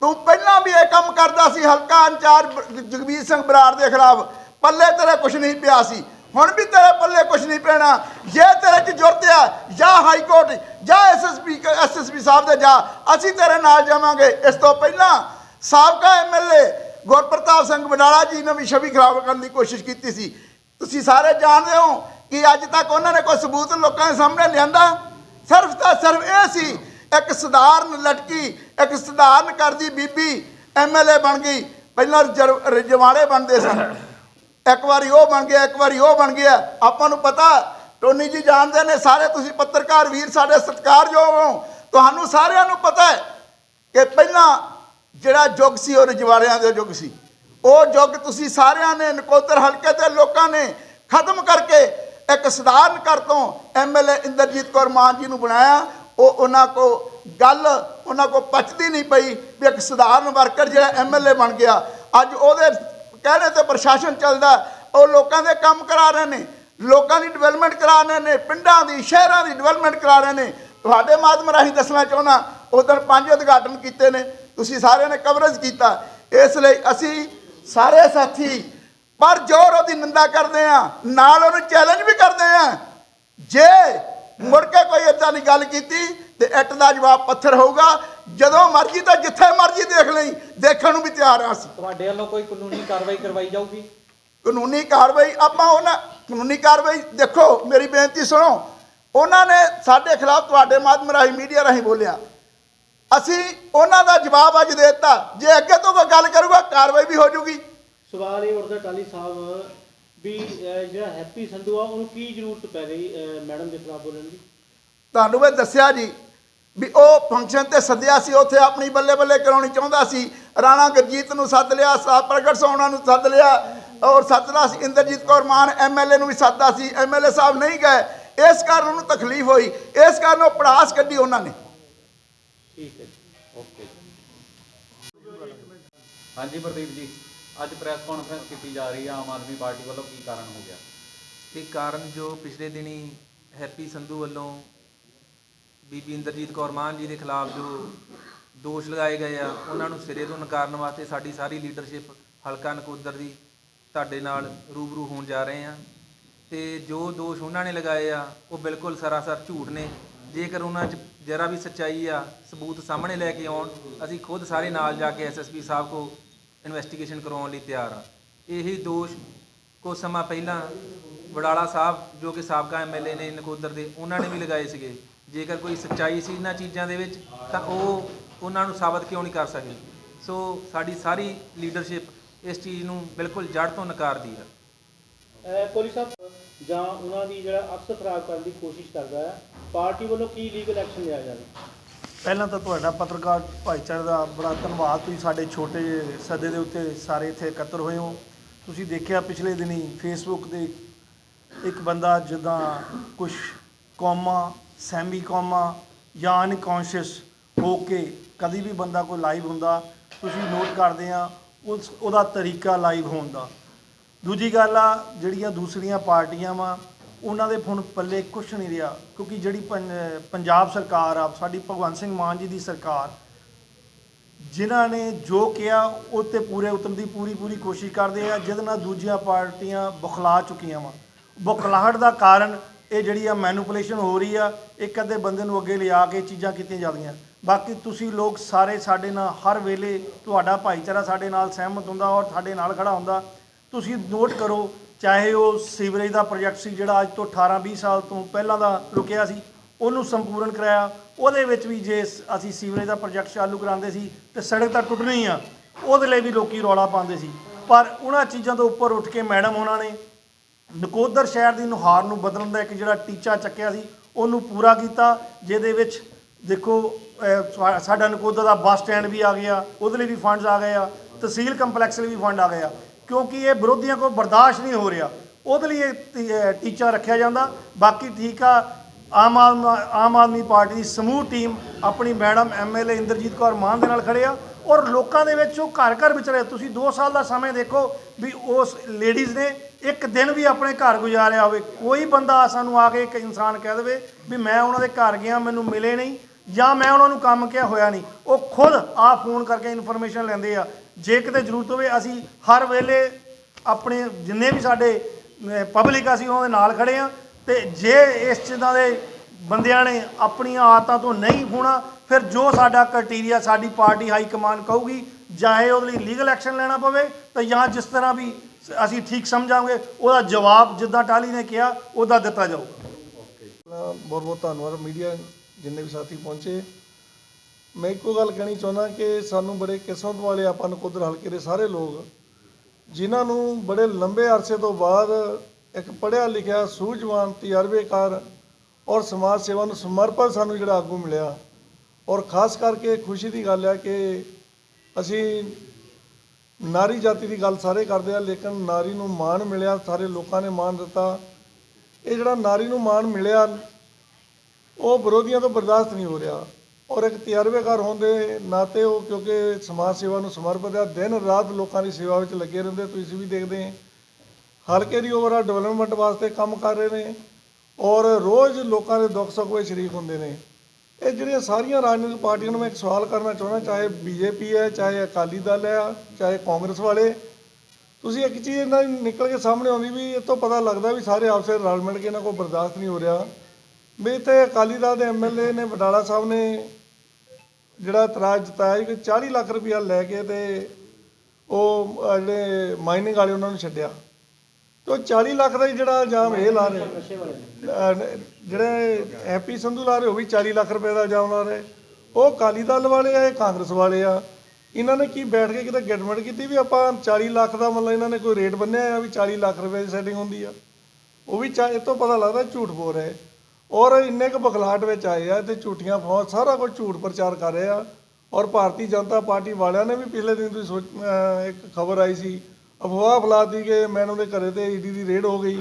ਤੂੰ ਪਹਿਲਾਂ ਵੀ ਇਹ ਕੰਮ ਕਰਦਾ ਸੀ, ਹਲਕਾ ਇੰਚਾਰਜ ਬ- ਜਗਵੀਰ ਸਿੰਘ ਬਰਾੜ ਦੇ ਖਿਲਾਫ। ਪੱਲੇ ਤੇਰੇ ਕੁਝ ਨਹੀਂ ਪਿਆ ਸੀ। ਹੁਣ ਵੀ ਤੇਰੇ ਪੱਲੇ ਕੁਝ ਨਹੀਂ ਪੈਣਾ। ਜੇ ਤੇਰੇ 'ਚ ਜ਼ਰੂਰਤ ਆ, ਜਾਂ ਹਾਈ ਕੋਰਟ ਜਾਂ ਐਸਐਸਪੀ ਐਸਐਸਪੀ ਸਾਹਿਬ ਦੇ, ਜਾ। ਅਸੀਂ ਤੇਰੇ ਨਾਲ ਜਾਵਾਂਗੇ। ਇਸ ਤੋਂ ਪਹਿਲਾਂ ਸਾਬਕਾ ਐਮਐਲਏ ਗੁਰਪ੍ਰਤਾਪ ਸਿੰਘ ਬਡਾਲਾ ਜੀ ਨੇ ਵੀ ਛਵੀ ਖਰਾਬ ਕਰਨ ਦੀ ਕੋਸ਼ਿਸ਼ ਕੀਤੀ ਸੀ। ਤੁਸੀਂ ਸਾਰੇ ਜਾਣਦੇ ਹੋ ਕਿ ਅੱਜ ਤੱਕ ਉਹਨਾਂ ਨੇ ਕੋਈ ਸਬੂਤ ਲੋਕਾਂ ਦੇ ਸਾਹਮਣੇ ਲਿਆਂਦਾ? ਸਿਰਫ ਤਾਂ ਸਿਰਫ ਇਹ ਸੀ, ਇੱਕ ਸਧਾਰਨ ਲਟਕੀ, ਇੱਕ ਸਧਾਰਨ ਕਰਦੀ ਬੀਬੀ ਐਮਐਲਏ ਬਣ ਗਈ। ਪਹਿਲਾਂ ਜਰ- ਰਜਵਾੜੇ ਬਣਦੇ ਸਨ। ਇੱਕ ਵਾਰੀ ਉਹ ਬਣ ਗਿਆ, ਇੱਕ ਵਾਰੀ ਉਹ ਬਣ ਗਿਆ। ਆਪਾਂ ਨੂੰ ਪਤਾ, ਟੋਨੀ ਜੀ ਜਾਣਦੇ ਨੇ ਸਾਰੇ, ਤੁਸੀਂ ਪੱਤਰਕਾਰ ਵੀਰ ਸਾਡੇ ਸਤਿਕਾਰਯੋਗ ਹੋ। ਤੁਹਾਨੂੰ ਸਾਰਿਆਂ ਨੂੰ ਪਤਾ ਹੈ ਕਿ ਪਹਿਲਾਂ ਜਿਹੜਾ ਯੁੱਗ ਸੀ, ਉਹ ਰਜਵਾੜਿਆਂ ਦਾ ਯੁੱਗ ਸੀ। ਉਹ ਯੁੱਗ ਤੁਸੀਂ ਸਾਰਿਆਂ ਨੇ, ਨਕੋਦਰ ਹਲਕੇ ਦੇ ਲੋਕਾਂ ਨੇ ਖਤਮ ਕਰਕੇ ਇੱਕ ਸਧਾਰਨ ਕਰ ਤੋਂ ਐਮਐਲਏ ਇੰਦਰਜੀਤ ਕੌਰ ਮਾਨ ਜੀ ਨੂੰ ਬਣਾਇਆ। ਉਹ ਉਹਨਾਂ ਕੋ ਗੱਲ, ਉਹਨਾਂ ਕੋ ਪਚਦੀ ਨਹੀਂ ਪਈ ਵੀ ਇੱਕ ਸਧਾਰਨ ਵਰਕਰ ਜਿਹੜਾ ਐਮਐਲਏ ਬਣ ਗਿਆ। ਅੱਜ ਉਹਦੇ ਕਹਿਣੇ ਤੇ ਪ੍ਰਸ਼ਾਸਨ ਚੱਲਦਾ, ਉਹ ਲੋਕਾਂ ਦੇ ਕੰਮ ਕਰਾ ਰਹੇ ਨੇ, ਲੋਕਾਂ ਦੀ ਡਿਵੈਲਪਮੈਂਟ ਕਰਾ ਰਹੇ ਨੇ, ਪਿੰਡਾਂ ਦੀ, ਸ਼ਹਿਰਾਂ ਦੀ ਡਿਵੈਲਪਮੈਂਟ ਕਰਾ ਰਹੇ ਨੇ। ਤੁਹਾਡੇ ਮਾਧਿਅਮ ਰਾਹੀਂ ਦੱਸਣਾ ਚਾਹੁੰਦਾ ਉਦੋਂ ਪੰਜ ਉਦਘਾਟਨ ਕੀਤੇ ਨੇ, ਤੁਸੀਂ ਸਾਰਿਆਂ ਨੇ ਕਵਰੇਜ ਕੀਤਾ। ਇਸ ਲਈ ਅਸੀਂ ਸਾਰੇ ਸਾਥੀ ਪਰ ਜੋਰ ਉਹਦੀ ਨਿੰਦਾ ਕਰਦੇ ਆ ਨਾਲ ਉਹਨੂੰ ਚੈਲੰਜ ਵੀ ਕਰਦੇ ਆ ਜੇ ਮੁੜ ਕੇ ਕੋਈ ਏਦਾਂ ਦੀ ਗੱਲ ਕੀਤੀ, ਤੇ ਇੱਟ ਦਾ ਜਵਾਬ ਪੱਥਰ ਹੋਊਗਾ ਜਦੋਂ ਮਰਜ਼ੀ ਤਾਂ ਜਿੱਥੇ ਮਰਜ਼ੀ ਦੇਖ ਲਈ ਦੇਖਣ ਨੂੰ ਵੀ ਤਿਆਰ ਆ ਅਸੀਂ। ਤੁਹਾਡੇ ਵੱਲੋਂ ਕੋਈ ਕਾਨੂੰਨੀ ਕਾਰਵਾਈ ਕਰਵਾਈ ਜਾਊਗੀ? ਕਾਨੂੰਨੀ ਕਾਰਵਾਈ ਆਪਾਂ ਉਹਨਾਂ ਕਾਨੂੰਨੀ ਕਾਰਵਾਈ ਦੇਖੋ ਮੇਰੀ ਬੇਨਤੀ ਸੁਣੋ ਉਹਨਾਂ ਨੇ ਸਾਡੇ ਖਿਲਾਫ ਤੁਹਾਡੇ ਮਾਧਿਅਮ ਰਾਹੀਂ ਮੀਡੀਆ ਰਾਹੀਂ ਬੋਲਿਆ। ਅਸੀਂ ਉਹਨਾਂ ਦਾ ਜਵਾਬ ਅੱਜ ਦੇ ਦਿੱਤਾ। ਜੇ ਅੱਗੇ ਤੋਂ ਕੋਈ ਗੱਲ ਕਰੂਗਾ ਕਾਰਵਾਈ ਵੀ ਹੋ ਜੂਗੀ ਸਵਾਲ ਇਹ ਉੱਠਦਾ ਟਾਲੀ ਸਾਹਿਬ ਵੀ ਅਹ, ਜਿਹੜਾ ਹੈਪੀ ਸੰਧੂ ਆ ਉਹਨੂੰ ਕੀ ਜ਼ਰੂਰਤ ਪੈ ਗਈ ਅਹ, ਮੈਡਮ ਦੇ ਖਿਲਾਫ ਬੋਲਣ ਦੀ? ਤੁਹਾਨੂੰ ਮੈਂ ਦੱਸਿਆ ਜੀ ਵੀ ਉਹ ਫੰਕਸ਼ਨ ਤੇ ਸੱਦਿਆ ਸੀ ਉੱਥੇ ਆਪਣੀ ਬੱਲੇ ਬੱਲੇ ਕਰਾਉਣੀ ਚਾਹੁੰਦਾ ਸੀ। ਰਾਣਾ ਗੁਰਜੀਤ ਨੂੰ ਸੱਦ ਲਿਆ ਸਾਹਿਬ ਪ੍ਰਗਟ ਸੋਹਣਾ ਨੂੰ ਸੱਦ ਲਿਆ ਔਰ ਸੱਦਣਾ ਸੀ ਇੰਦਰਜੀਤ ਕੌਰ ਮਾਨ ਐਮਐਲਏ ਨੂੰ ਵੀ ਸੱਦਦਾ ਸੀ। ਐਮਐਲਏ ਸਾਹਿਬ ਨਹੀਂ ਗਏ। ਇਸ ਕਾਰਨ ਉਹਨੂੰ ਤਕਲੀਫ ਹੋਈ। ਇਸ ਕਾਰਨ ਉਹ ਪੜਾਸ ਕੱਢੀ ਉਹਨਾਂ ਨੇ। ਠੀਕ ਹੈ ਜੀ। ਓਕੇ ਹਾਂਜੀ ਪ੍ਰਦੀਪ ਜੀ ਅੱਜ ਪ੍ਰੈਸ ਕਾਨਫਰੰਸ ਕੀਤੀ ਜਾ ਰਹੀ ਹੈ ਆਮ ਆਦਮੀ ਪਾਰਟੀ ਵੱਲੋਂ ਕੀ ਕਾਰਨ ਹੋ ਗਿਆ? ਇਹ ਕਾਰਨ ਜੋ ਪਿਛਲੇ ਦਿਨੀ ਹੈਪੀ ਸੰਧੂ ਵੱਲੋਂ ਬੀਬੀ ਇੰਦਰਜੀਤ ਕੌਰ ਮਾਨ ਜੀ ਦੇ ਖਿਲਾਫ ਜੋ ਦੋਸ਼ ਲਗਾਏ ਗਏ ਆ, ਉਹਨਾਂ ਨੂੰ ਸਿਰੇ ਤੋਂ ਨਕਾਰਨ ਵਾਸਤੇ ਸਾਡੀ ਸਾਰੀ ਲੀਡਰਸ਼ਿਪ ਹਲਕਾ ਨਕੋਦਰ ਦੀ ਤੁਹਾਡੇ ਨਾਲ ਰੂਬਰੂ ਹੋਣ ਜਾ ਰਹੇ ਆ। ਤੇ ਜੋ ਦੋਸ਼ ਉਹਨਾਂ ਨੇ ਲਗਾਏ ਆ, ਉਹ ਬਿਲਕੁਲ ਸਰਾਸਰ ਝੂਠ ਨੇ। ਜੇਕਰ ਉਹਨਾਂ 'ਚ ਜਰਾ ਵੀ ਸੱਚਾਈ ਆ, ਸਬੂਤ ਸਾਹਮਣੇ ਲੈ ਕੇ ਆਉਣ, ਅਸੀਂ ਖੁਦ ਸਾਰੇ ਨਾਲ ਜਾ ਕੇ ਐਸਐਸਪੀ ਸਾਹਿਬ ਕੋ ਇਨਵੈਸਟੀਗੇਸ਼ਨ ਕਰਵਾਉਣ ਲਈ ਤਿਆਰ ਆ। ਇਹੀ ਦੋਸ਼ ਕੁਝ ਸਮਾਂ ਪਹਿਲਾਂ ਵਡਾਲਾ ਸਾਹਿਬ, ਜੋ ਕਿ ਸਾਬਕਾ ਐਮਐਲਏ ਨੇ ਨਕੋਦਰ ਦੇ, ਉਹਨਾਂ ਨੇ ਵੀ ਲਗਾਏ ਸੀਗੇ। ਜੇਕਰ ਕੋਈ ਸੱਚਾਈ ਸੀ ਇਹਨਾਂ ਚੀਜ਼ਾਂ ਦੇ ਵਿੱਚ ਤਾਂ ਉਹ ਉਹਨਾਂ ਨੂੰ ਸਾਬਤ ਕਿਉਂ ਨਹੀਂ ਕਰ ਸਕੇ? ਸੋ ਸਾਡੀ ਸਾਰੀ ਲੀਡਰਸ਼ਿਪ ਇਸ ਚੀਜ਼ ਨੂੰ ਬਿਲਕੁਲ ਜੜ ਤੋਂ ਨਕਾਰਦੀ ਹੈ। ਕੋਲੀ ਸਾਹਿਬ ਜਾਂ ਉਹਨਾਂ ਦੀ ਜਿਹੜਾ ਅਕਸ ਖਰਾਬ ਕਰਨ ਦੀ ਕੋਸ਼ਿਸ਼ ਕਰਦਾ ਹੈ ਪਾਰਟੀ ਵੱਲੋਂ ਕੀ ਲੀਗਲ ਐਕਸ਼ਨ ਲਿਆ ਜਾਵੇ? ਪਹਿਲਾਂ ਤਾਂ ਤੁਹਾਡਾ ਪੱਤਰਕਾਰ ਭਾਈਚਾਰੇ ਦਾ ਬੜਾ ਧੰਨਵਾਦ। ਤੁਸੀਂ ਸਾਡੇ ਛੋਟੇ ਜਿਹੇ ਸੱਦੇ ਦੇ ਉੱਤੇ ਸਾਰੇ ਇੱਥੇ ਇਕੱਤਰ ਹੋਏ ਹੋ। ਤੁਸੀਂ ਦੇਖਿਆ ਪਿਛਲੇ ਦਿਨੀ ਫੇਸਬੁੱਕ ਤੇ ਇੱਕ ਬੰਦਾ ਜਿੱਦਾਂ ਕੁਝ ਕੌਮਾ ਸੈਮੀ ਜਾਂ ਅਨਕੌਂਸ਼ੀਅਸ ਹੋ ਕੇ ਕਦੀ ਵੀ ਬੰਦਾ ਕੋਈ ਲਾਈਵ ਹੁੰਦਾ, ਤੁਸੀਂ ਨੋਟ ਕਰਦੇ ਆ, ਉਸ, ਉਹਦਾ ਤਰੀਕਾ ਲਾਈਵ ਹੋਣ ਦਾ। ਦੂਜੀ ਗੱਲ ਆ, ਜਿਹੜੀਆਂ ਦੂਸਰੀਆਂ ਪਾਰਟੀਆਂ ਵਾ, ਉਹਨਾਂ ਦੇ ਹੁਣ ਪੱਲੇ ਕੁਛ ਨਹੀਂ ਰਿਹਾ, ਕਿਉਂਕਿ ਜਿਹੜੀ ਪੰ- ਪੰਜਾਬ ਸਰਕਾਰ ਆ, ਸਾਡੀ ਭਗਵੰਤ ਸਿੰਘ ਮਾਨ ਜੀ ਦੀ ਸਰਕਾਰ, ਜਿਨ੍ਹਾਂ ਨੇ ਜੋ ਕਿਹਾ, ਉਹ ਤੇ ਪੂਰੇ ਉਤਰਨ ਦੀ ਪੂਰੀ ਪੂਰੀ ਕੋਸ਼ਿਸ਼ ਕਰਦੇ ਆ, ਜਿਹਦੇ ਨਾਲ ਦੂਜੀਆਂ ਪਾਰਟੀਆਂ ਬੁਖਲਾ ਚੁੱਕੀਆਂ ਵਾ। ਬੁਖਲਾਹਟ ਦਾ ਕਾਰਨ ਇਹ ਜਿਹੜੀ ਆ ਮੈਨੂਪੂਲੇਸ਼ਨ ਹੋ ਰਹੀ ਆ, ਇੱਕ ਅੱਧੇ ਬੰਦੇ ਨੂੰ ਅੱਗੇ ਲਿਆ ਕੇ ਚੀਜ਼ਾਂ ਕੀਤੀਆਂ ਜਾਂਦੀਆਂ। ਬਾਕੀ ਤੁਸੀਂ ਲੋਕ ਸਾਰੇ ਸਾਡੇ ਨਾਲ ਹਰ ਵੇਲੇ ਤੁਹਾਡਾ ਭਾਈਚਾਰਾ ਸਾਡੇ ਨਾਲ ਸਹਿਮਤ ਹੁੰਦਾ ਔਰ ਸਾਡੇ ਨਾਲ ਖੜਾ ਹੁੰਦਾ। ਤੁਸੀਂ ਨੋਟ ਕਰੋ, ਚਾਹੇ ਉਹ ਸੀਵਰੇਜ ਦਾ ਪ੍ਰੋਜੈਕਟ ਸੀ ਜਿਹੜਾ ਅੱਜ ਤੋਂ 18 20 ਸਾਲ ਤੋਂ ਪਹਿਲਾਂ ਦਾ ਰੁਕਿਆ ਸੀ, ਉਹਨੂੰ ਸੰਪੂਰਨ ਕਰਾਇਆ। ਉਹਦੇ ਵਿੱਚ ਵੀ ਜੇ ਅਸੀਂ ਸੀਵਰੇਜ ਦਾ ਪ੍ਰੋਜੈਕਟ ਚਾਲੂ ਕਰਾਉਂਦੇ ਸੀ, ਤੇ ਸੜਕ ਤਾਂ ਟੁੱਟਣੀ ਆ, ਉਹਦੇ ਲਈ ਵੀ ਲੋਕੀ ਰੌਲਾ ਪਾਉਂਦੇ ਸੀ। ਪਰ ਉਹਨਾਂ ਚੀਜ਼ਾਂ ਤੋਂ ਉੱਪਰ ਉੱਠ ਕੇ ਮੈਡਮ ਉਹਨਾਂ ਨੇ ਨਕੋਦਰ ਸ਼ਹਿਰ ਦੀ ਨੁਹਾਰ ਨੂੰ ਬਦਲਣ ਦਾ ਇੱਕ ਜਿਹੜਾ ਟੀਚਾ ਚੱਕਿਆ ਸੀ, ਉਹਨੂੰ ਪੂਰਾ ਕੀਤਾ, ਜਿਹਦੇ ਵਿੱਚ ਦੇਖੋ ਸਾਡਾ ਨਕੋਦਰ ਦਾ ਬੱਸ ਸਟੈਂਡ ਵੀ ਆ ਗਿਆ, ਉਹਦੇ ਲਈ ਵੀ ਫੰਡਸ ਆ ਗਏ ਆ, ਤਹਿਸੀਲ ਕੰਪਲੈਕਸ ਲਈ ਵੀ ਫੰਡ ਆ ਗਏ ਆ। ਕਿਉਂਕਿ ਇਹ ਵਿਰੋਧੀਆਂ ਕੋਲ ਬਰਦਾਸ਼ਤ ਨਹੀਂ ਹੋ ਰਿਹਾ। ਉਹਦੇ ਲਈ ਇਹ ਟੀਚਾ ਰੱਖਿਆ ਜਾਂਦਾ। ਬਾਕੀ ਠੀਕ ਆ, ਆਮ ਆਦਮ, ਆਮ ਆਦਮੀ ਪਾਰਟੀ ਦੀ ਸਮੂਹ ਟੀਮ ਆਪਣੀ ਮੈਡਮ ਐਮਐਲਏ ਇੰਦਰਜੀਤ ਕੌਰ ਮਾਨ ਦੇ ਨਾਲ ਖੜੇ ਆ ਔਰ ਲੋਕਾਂ ਦੇ ਵਿੱਚ ਉਹ ਘਰ ਘਰ ਵਿਚਰੇ ਤੁਸੀਂ 2 ਸਾਲ ਦਾ ਸਮੇਂ ਦੇਖੋ ਵੀ ਉਸ ਲੇਡੀਜ਼ ਨੇ ਇੱਕ ਦਿਨ ਵੀ ਆਪਣੇ ਘਰ ਗੁਜ਼ਾਰਿਆ ਹੋਵੇ, ਕੋਈ ਬੰਦਾ ਸਾਨੂੰ ਆ ਕੇ ਇੱਕ ਇਨਸਾਨ ਕਹਿ ਦੇਵੇ ਵੀ ਮੈਂ ਉਹਨਾਂ ਦੇ ਘਰ ਗਿਆ, ਮੈਨੂੰ ਮਿਲੇ ਨਹੀਂ ਜਾਂ ਮੈਂ ਉਹਨਾਂ ਨੂੰ ਕੰਮ ਕਿਹਾ ਹੋਇਆ ਨਹੀਂ, ਉਹ ਖੁਦ ਆ ਫੋਨ ਕਰਕੇ ਇਨਫੋਰਮੇਸ਼ਨ ਲੈਂਦੇ ਆ। ਜੇ ਕਿਤੇ ਜ਼ਰੂਰਤ ਹੋਵੇ, ਅਸੀਂ ਹਰ ਵੇਲੇ ਆਪਣੇ ਜਿੰਨੇ ਵੀ ਸਾਡੇ ਪਬਲਿਕ ਆ, ਅਸੀਂ ਉਹਨਾਂ ਦੇ ਨਾਲ ਖੜੇ ਆ ਤੇ ਜੇ ਇਸ ਚੀਜ਼ਾਂ ਦੇ ਬੰਦਿਆਂ ਨੇ ਆਪਣੀਆਂ ਆਦਤਾਂ ਤੋਂ ਨਹੀਂ ਹੋਣਾ ਫਿਰ ਜੋ ਸਾਡਾ ਕ੍ਰਾਈਟੇਰੀਆ ਸਾਡੀ ਪਾਰਟੀ ਹਾਈ ਕਮਾਂਡ ਕਹੂਗੀ, ਚਾਹੇ ਉਹਦੇ ਲਈ ਲੀਗਲ ਐਕਸ਼ਨ ਲੈਣਾ ਪਵੇ ਤਾਂ ਜਾਂ ਜਿਸ ਤਰ੍ਹਾਂ ਵੀ ਅਸੀਂ ਠੀਕ ਸਮਝਾਂਗੇ, ਉਹਦਾ ਜਵਾਬ ਜਿੱਦਾਂ ਟਾਲੀ ਨੇ ਕਿਹਾ, ਉਹਦਾ ਦਿੱਤਾ ਜਾਊਗਾ। ਬਹੁਤ ਬਹੁਤ ਧੰਨਵਾਦ ਮੀਡੀਆ ਜਿੰਨੇ ਵੀ ਸਾਥੀ ਪਹੁੰਚੇ। ਮੈਂ ਇੱਕੋ ਗੱਲ ਕਹਿਣੀ ਚਾਹੁੰਦਾ ਕਿ ਸਾਨੂੰ ਬੜੇ ਕਿਸਮਤ ਵਾਲੇ ਆਪਾਂ ਨਕੋਦਰ ਹਲਕੇ ਦੇ ਸਾਰੇ ਲੋਕ, ਜਿਨ੍ਹਾਂ ਨੂੰ ਬੜੇ ਲੰਬੇ ਅਰਸੇ ਤੋਂ ਬਾਅਦ ਇੱਕ ਪੜ੍ਹਿਆ ਲਿਖਿਆ, ਸੂਝਵਾਨ, ਤਜਰਬੇਕਾਰ ਔਰ ਸਮਾਜ ਸੇਵਾ ਨੂੰ ਸਮਰਪਿਤ ਸਾਨੂੰ ਜਿਹੜਾ ਆਗੂ ਮਿਲਿਆ ਔਰ ਖਾਸ ਕਰਕੇ ਖੁਸ਼ੀ ਦੀ ਗੱਲ ਹੈ ਕਿ ਅਸੀਂ ਨਾਰੀ ਜਾਤੀ ਦੀ ਗੱਲ ਸਾਰੇ ਕਰਦੇ ਆ, ਲੇਕਿਨ ਨਾਰੀ ਨੂੰ ਮਾਣ ਮਿਲਿਆ, ਸਾਰੇ ਲੋਕਾਂ ਨੇ ਮਾਣ ਦਿੱਤਾ। ਇਹ ਜਿਹੜਾ ਨਾਰੀ ਨੂੰ ਮਾਣ ਮਿਲਿਆ, ਉਹ ਵਿਰੋਧੀਆਂ ਤੋਂ ਬਰਦਾਸ਼ਤ ਨਹੀਂ ਹੋ ਰਿਹਾ। ਔਰ ਇੱਕ ਤਜਰਬੇਕਾਰ ਹੋਣ ਦੇ ਨਾਤੇ ਉਹ, ਕਿਉਂਕਿ ਸਮਾਜ ਸੇਵਾ ਨੂੰ ਸਮਰਪਿਤ ਹੈ ਦਿਨ ਰਾਤ ਲੋਕਾਂ ਦੀ ਸੇਵਾ ਵਿੱਚ ਲੱਗੇ ਰਹਿੰਦੇ, ਤੁਸੀਂ ਵੀ ਦੇਖਦੇ ਹੋ ਹਲਕੇ ਦੀ ਓਵਰਆਲ ਡਿਵੈਲਪਮੈਂਟ ਵਾਸਤੇ ਕੰਮ ਕਰ ਰਹੇ ਨੇ, ਔਰ ਰੋਜ਼ ਲੋਕਾਂ ਦੇ ਦੁੱਖ ਸੁੱਖ ਵਿੱਚ ਸ਼ਰੀਕ ਹੁੰਦੇ ਨੇ। ਇਹ ਜਿਹੜੀਆਂ ਸਾਰੀਆਂ ਰਾਜਨੀਤਿਕ ਪਾਰਟੀਆਂ ਨੂੰ ਮੈਂ ਇੱਕ ਸਵਾਲ ਕਰਨਾ ਚਾਹੁੰਦਾ, ਚਾਹੇ ਬੀਜੇਪੀ ਹੈ, ਚਾਹੇ ਅਕਾਲੀ ਦਲ ਹੈ, ਚਾਹੇ ਕਾਂਗਰਸ ਵਾਲੇ, ਤੁਸੀਂ ਇੱਕ ਚੀਜ਼ ਇਹਨਾਂ ਦੀ ਨਿਕਲ ਕੇ ਸਾਹਮਣੇ ਆਉਂਦੀ ਵੀ ਇਹ ਤੋਂ ਪਤਾ ਲੱਗਦਾ ਵੀ ਸਾਰੇ ਆਪਸੇ ਰਲ ਮਿਲ ਕੇ ਇਹਨਾਂ ਕੋਲ ਬਰਦਾਸ਼ਤ ਨਹੀਂ ਹੋ ਰਿਹਾ। ਵੀ ਇੱਥੇ ਅਕਾਲੀ ਦਲ ਦੇ ਐਮਐਲਏ ਨੇ ਬਟਾਲਾ ਸਾਹਿਬ ਨੇ ਜਿਹੜਾ ਇਤਰਾਜ਼ ਜਤਾਇਆ ਸੀ ਕਿ 40 ਲੱਖ ਰੁਪਇਆ ਲੈ ਕੇ ਤੇ ਉਹ ਜਿਹੜੇ ਮਾਈਨਿੰਗ ਵਾਲੇ ਉਹਨਾਂ ਨੂੰ ਛੱਡਿਆ। ਤੇ ਉਹ 40 ਲੱਖ ਦਾ ਹੀ ਜਿਹੜਾ ਇਲਜ਼ਾਮ ਇਹ ਲਾ ਰਹੇ। ਜਿਹੜੇ ਹੈਪੀ ਸੰਧੂ ਲਾ ਰਹੇ ਉਹ ਵੀ 40 ਲੱਖ ਰੁਪਏ ਦਾ ਇਲਜ਼ਾਮ ਲਾ ਰਹੇ। ਉਹ ਅਕਾਲੀ ਦਲ ਵਾਲੇ ਆ ਇਹ ਕਾਂਗਰਸ ਵਾਲੇ ਆ। ਇਹਨਾਂ ਨੇ ਕੀ ਬੈਠ ਕੇ ਕਿਤੇ ਗੈਟਮੈਂਟ ਕੀਤੀ ਵੀ ਆਪਾਂ 40 ਲੱਖ ਦਾ ਮਤਲਬ ਇਹਨਾਂ ਨੇ ਕੋਈ ਰੇਟ ਬੰਨਿਆ ਆ ਵੀ 40 ਲੱਖ ਰੁਪਏ ਦੀ ਸੈਟਿੰਗ ਹੁੰਦੀ ਆ? ਉਹ ਵੀ ਇਹ ਤੋਂ ਪਤਾ ਲੱਗਦਾ ਝੂਠ ਬੋਲ ਰਹੇ। ਔਰ ਇੰਨੇ ਕੁ ਬਖਲਾਟ ਵਿੱਚ ਆਏ ਆ ਤੇ ਝੂਠੀਆਂ ਫੌਜ ਸਾਰਾ ਕੁਝ ਝੂਠ ਪ੍ਰਚਾਰ ਕਰ ਰਹੇ ਆ। ਔਰ ਭਾਰਤੀ ਜਨਤਾ ਪਾਰਟੀ ਵਾਲਿਆਂ ਨੇ ਵੀ ਪਿਛਲੇ ਦਿਨ ਤੁਸੀਂ ਇੱਕ ਖਬਰ ਆਈ ਸੀ ਅਫਵਾਹ ਫੈਲਾਤੀ ਕਿ ਮੈਨੂੰ ਦੇ ਘਰੇ ਤੇ ਈਡੀ ਦੀ ਰੇਡ ਹੋ ਗਈ।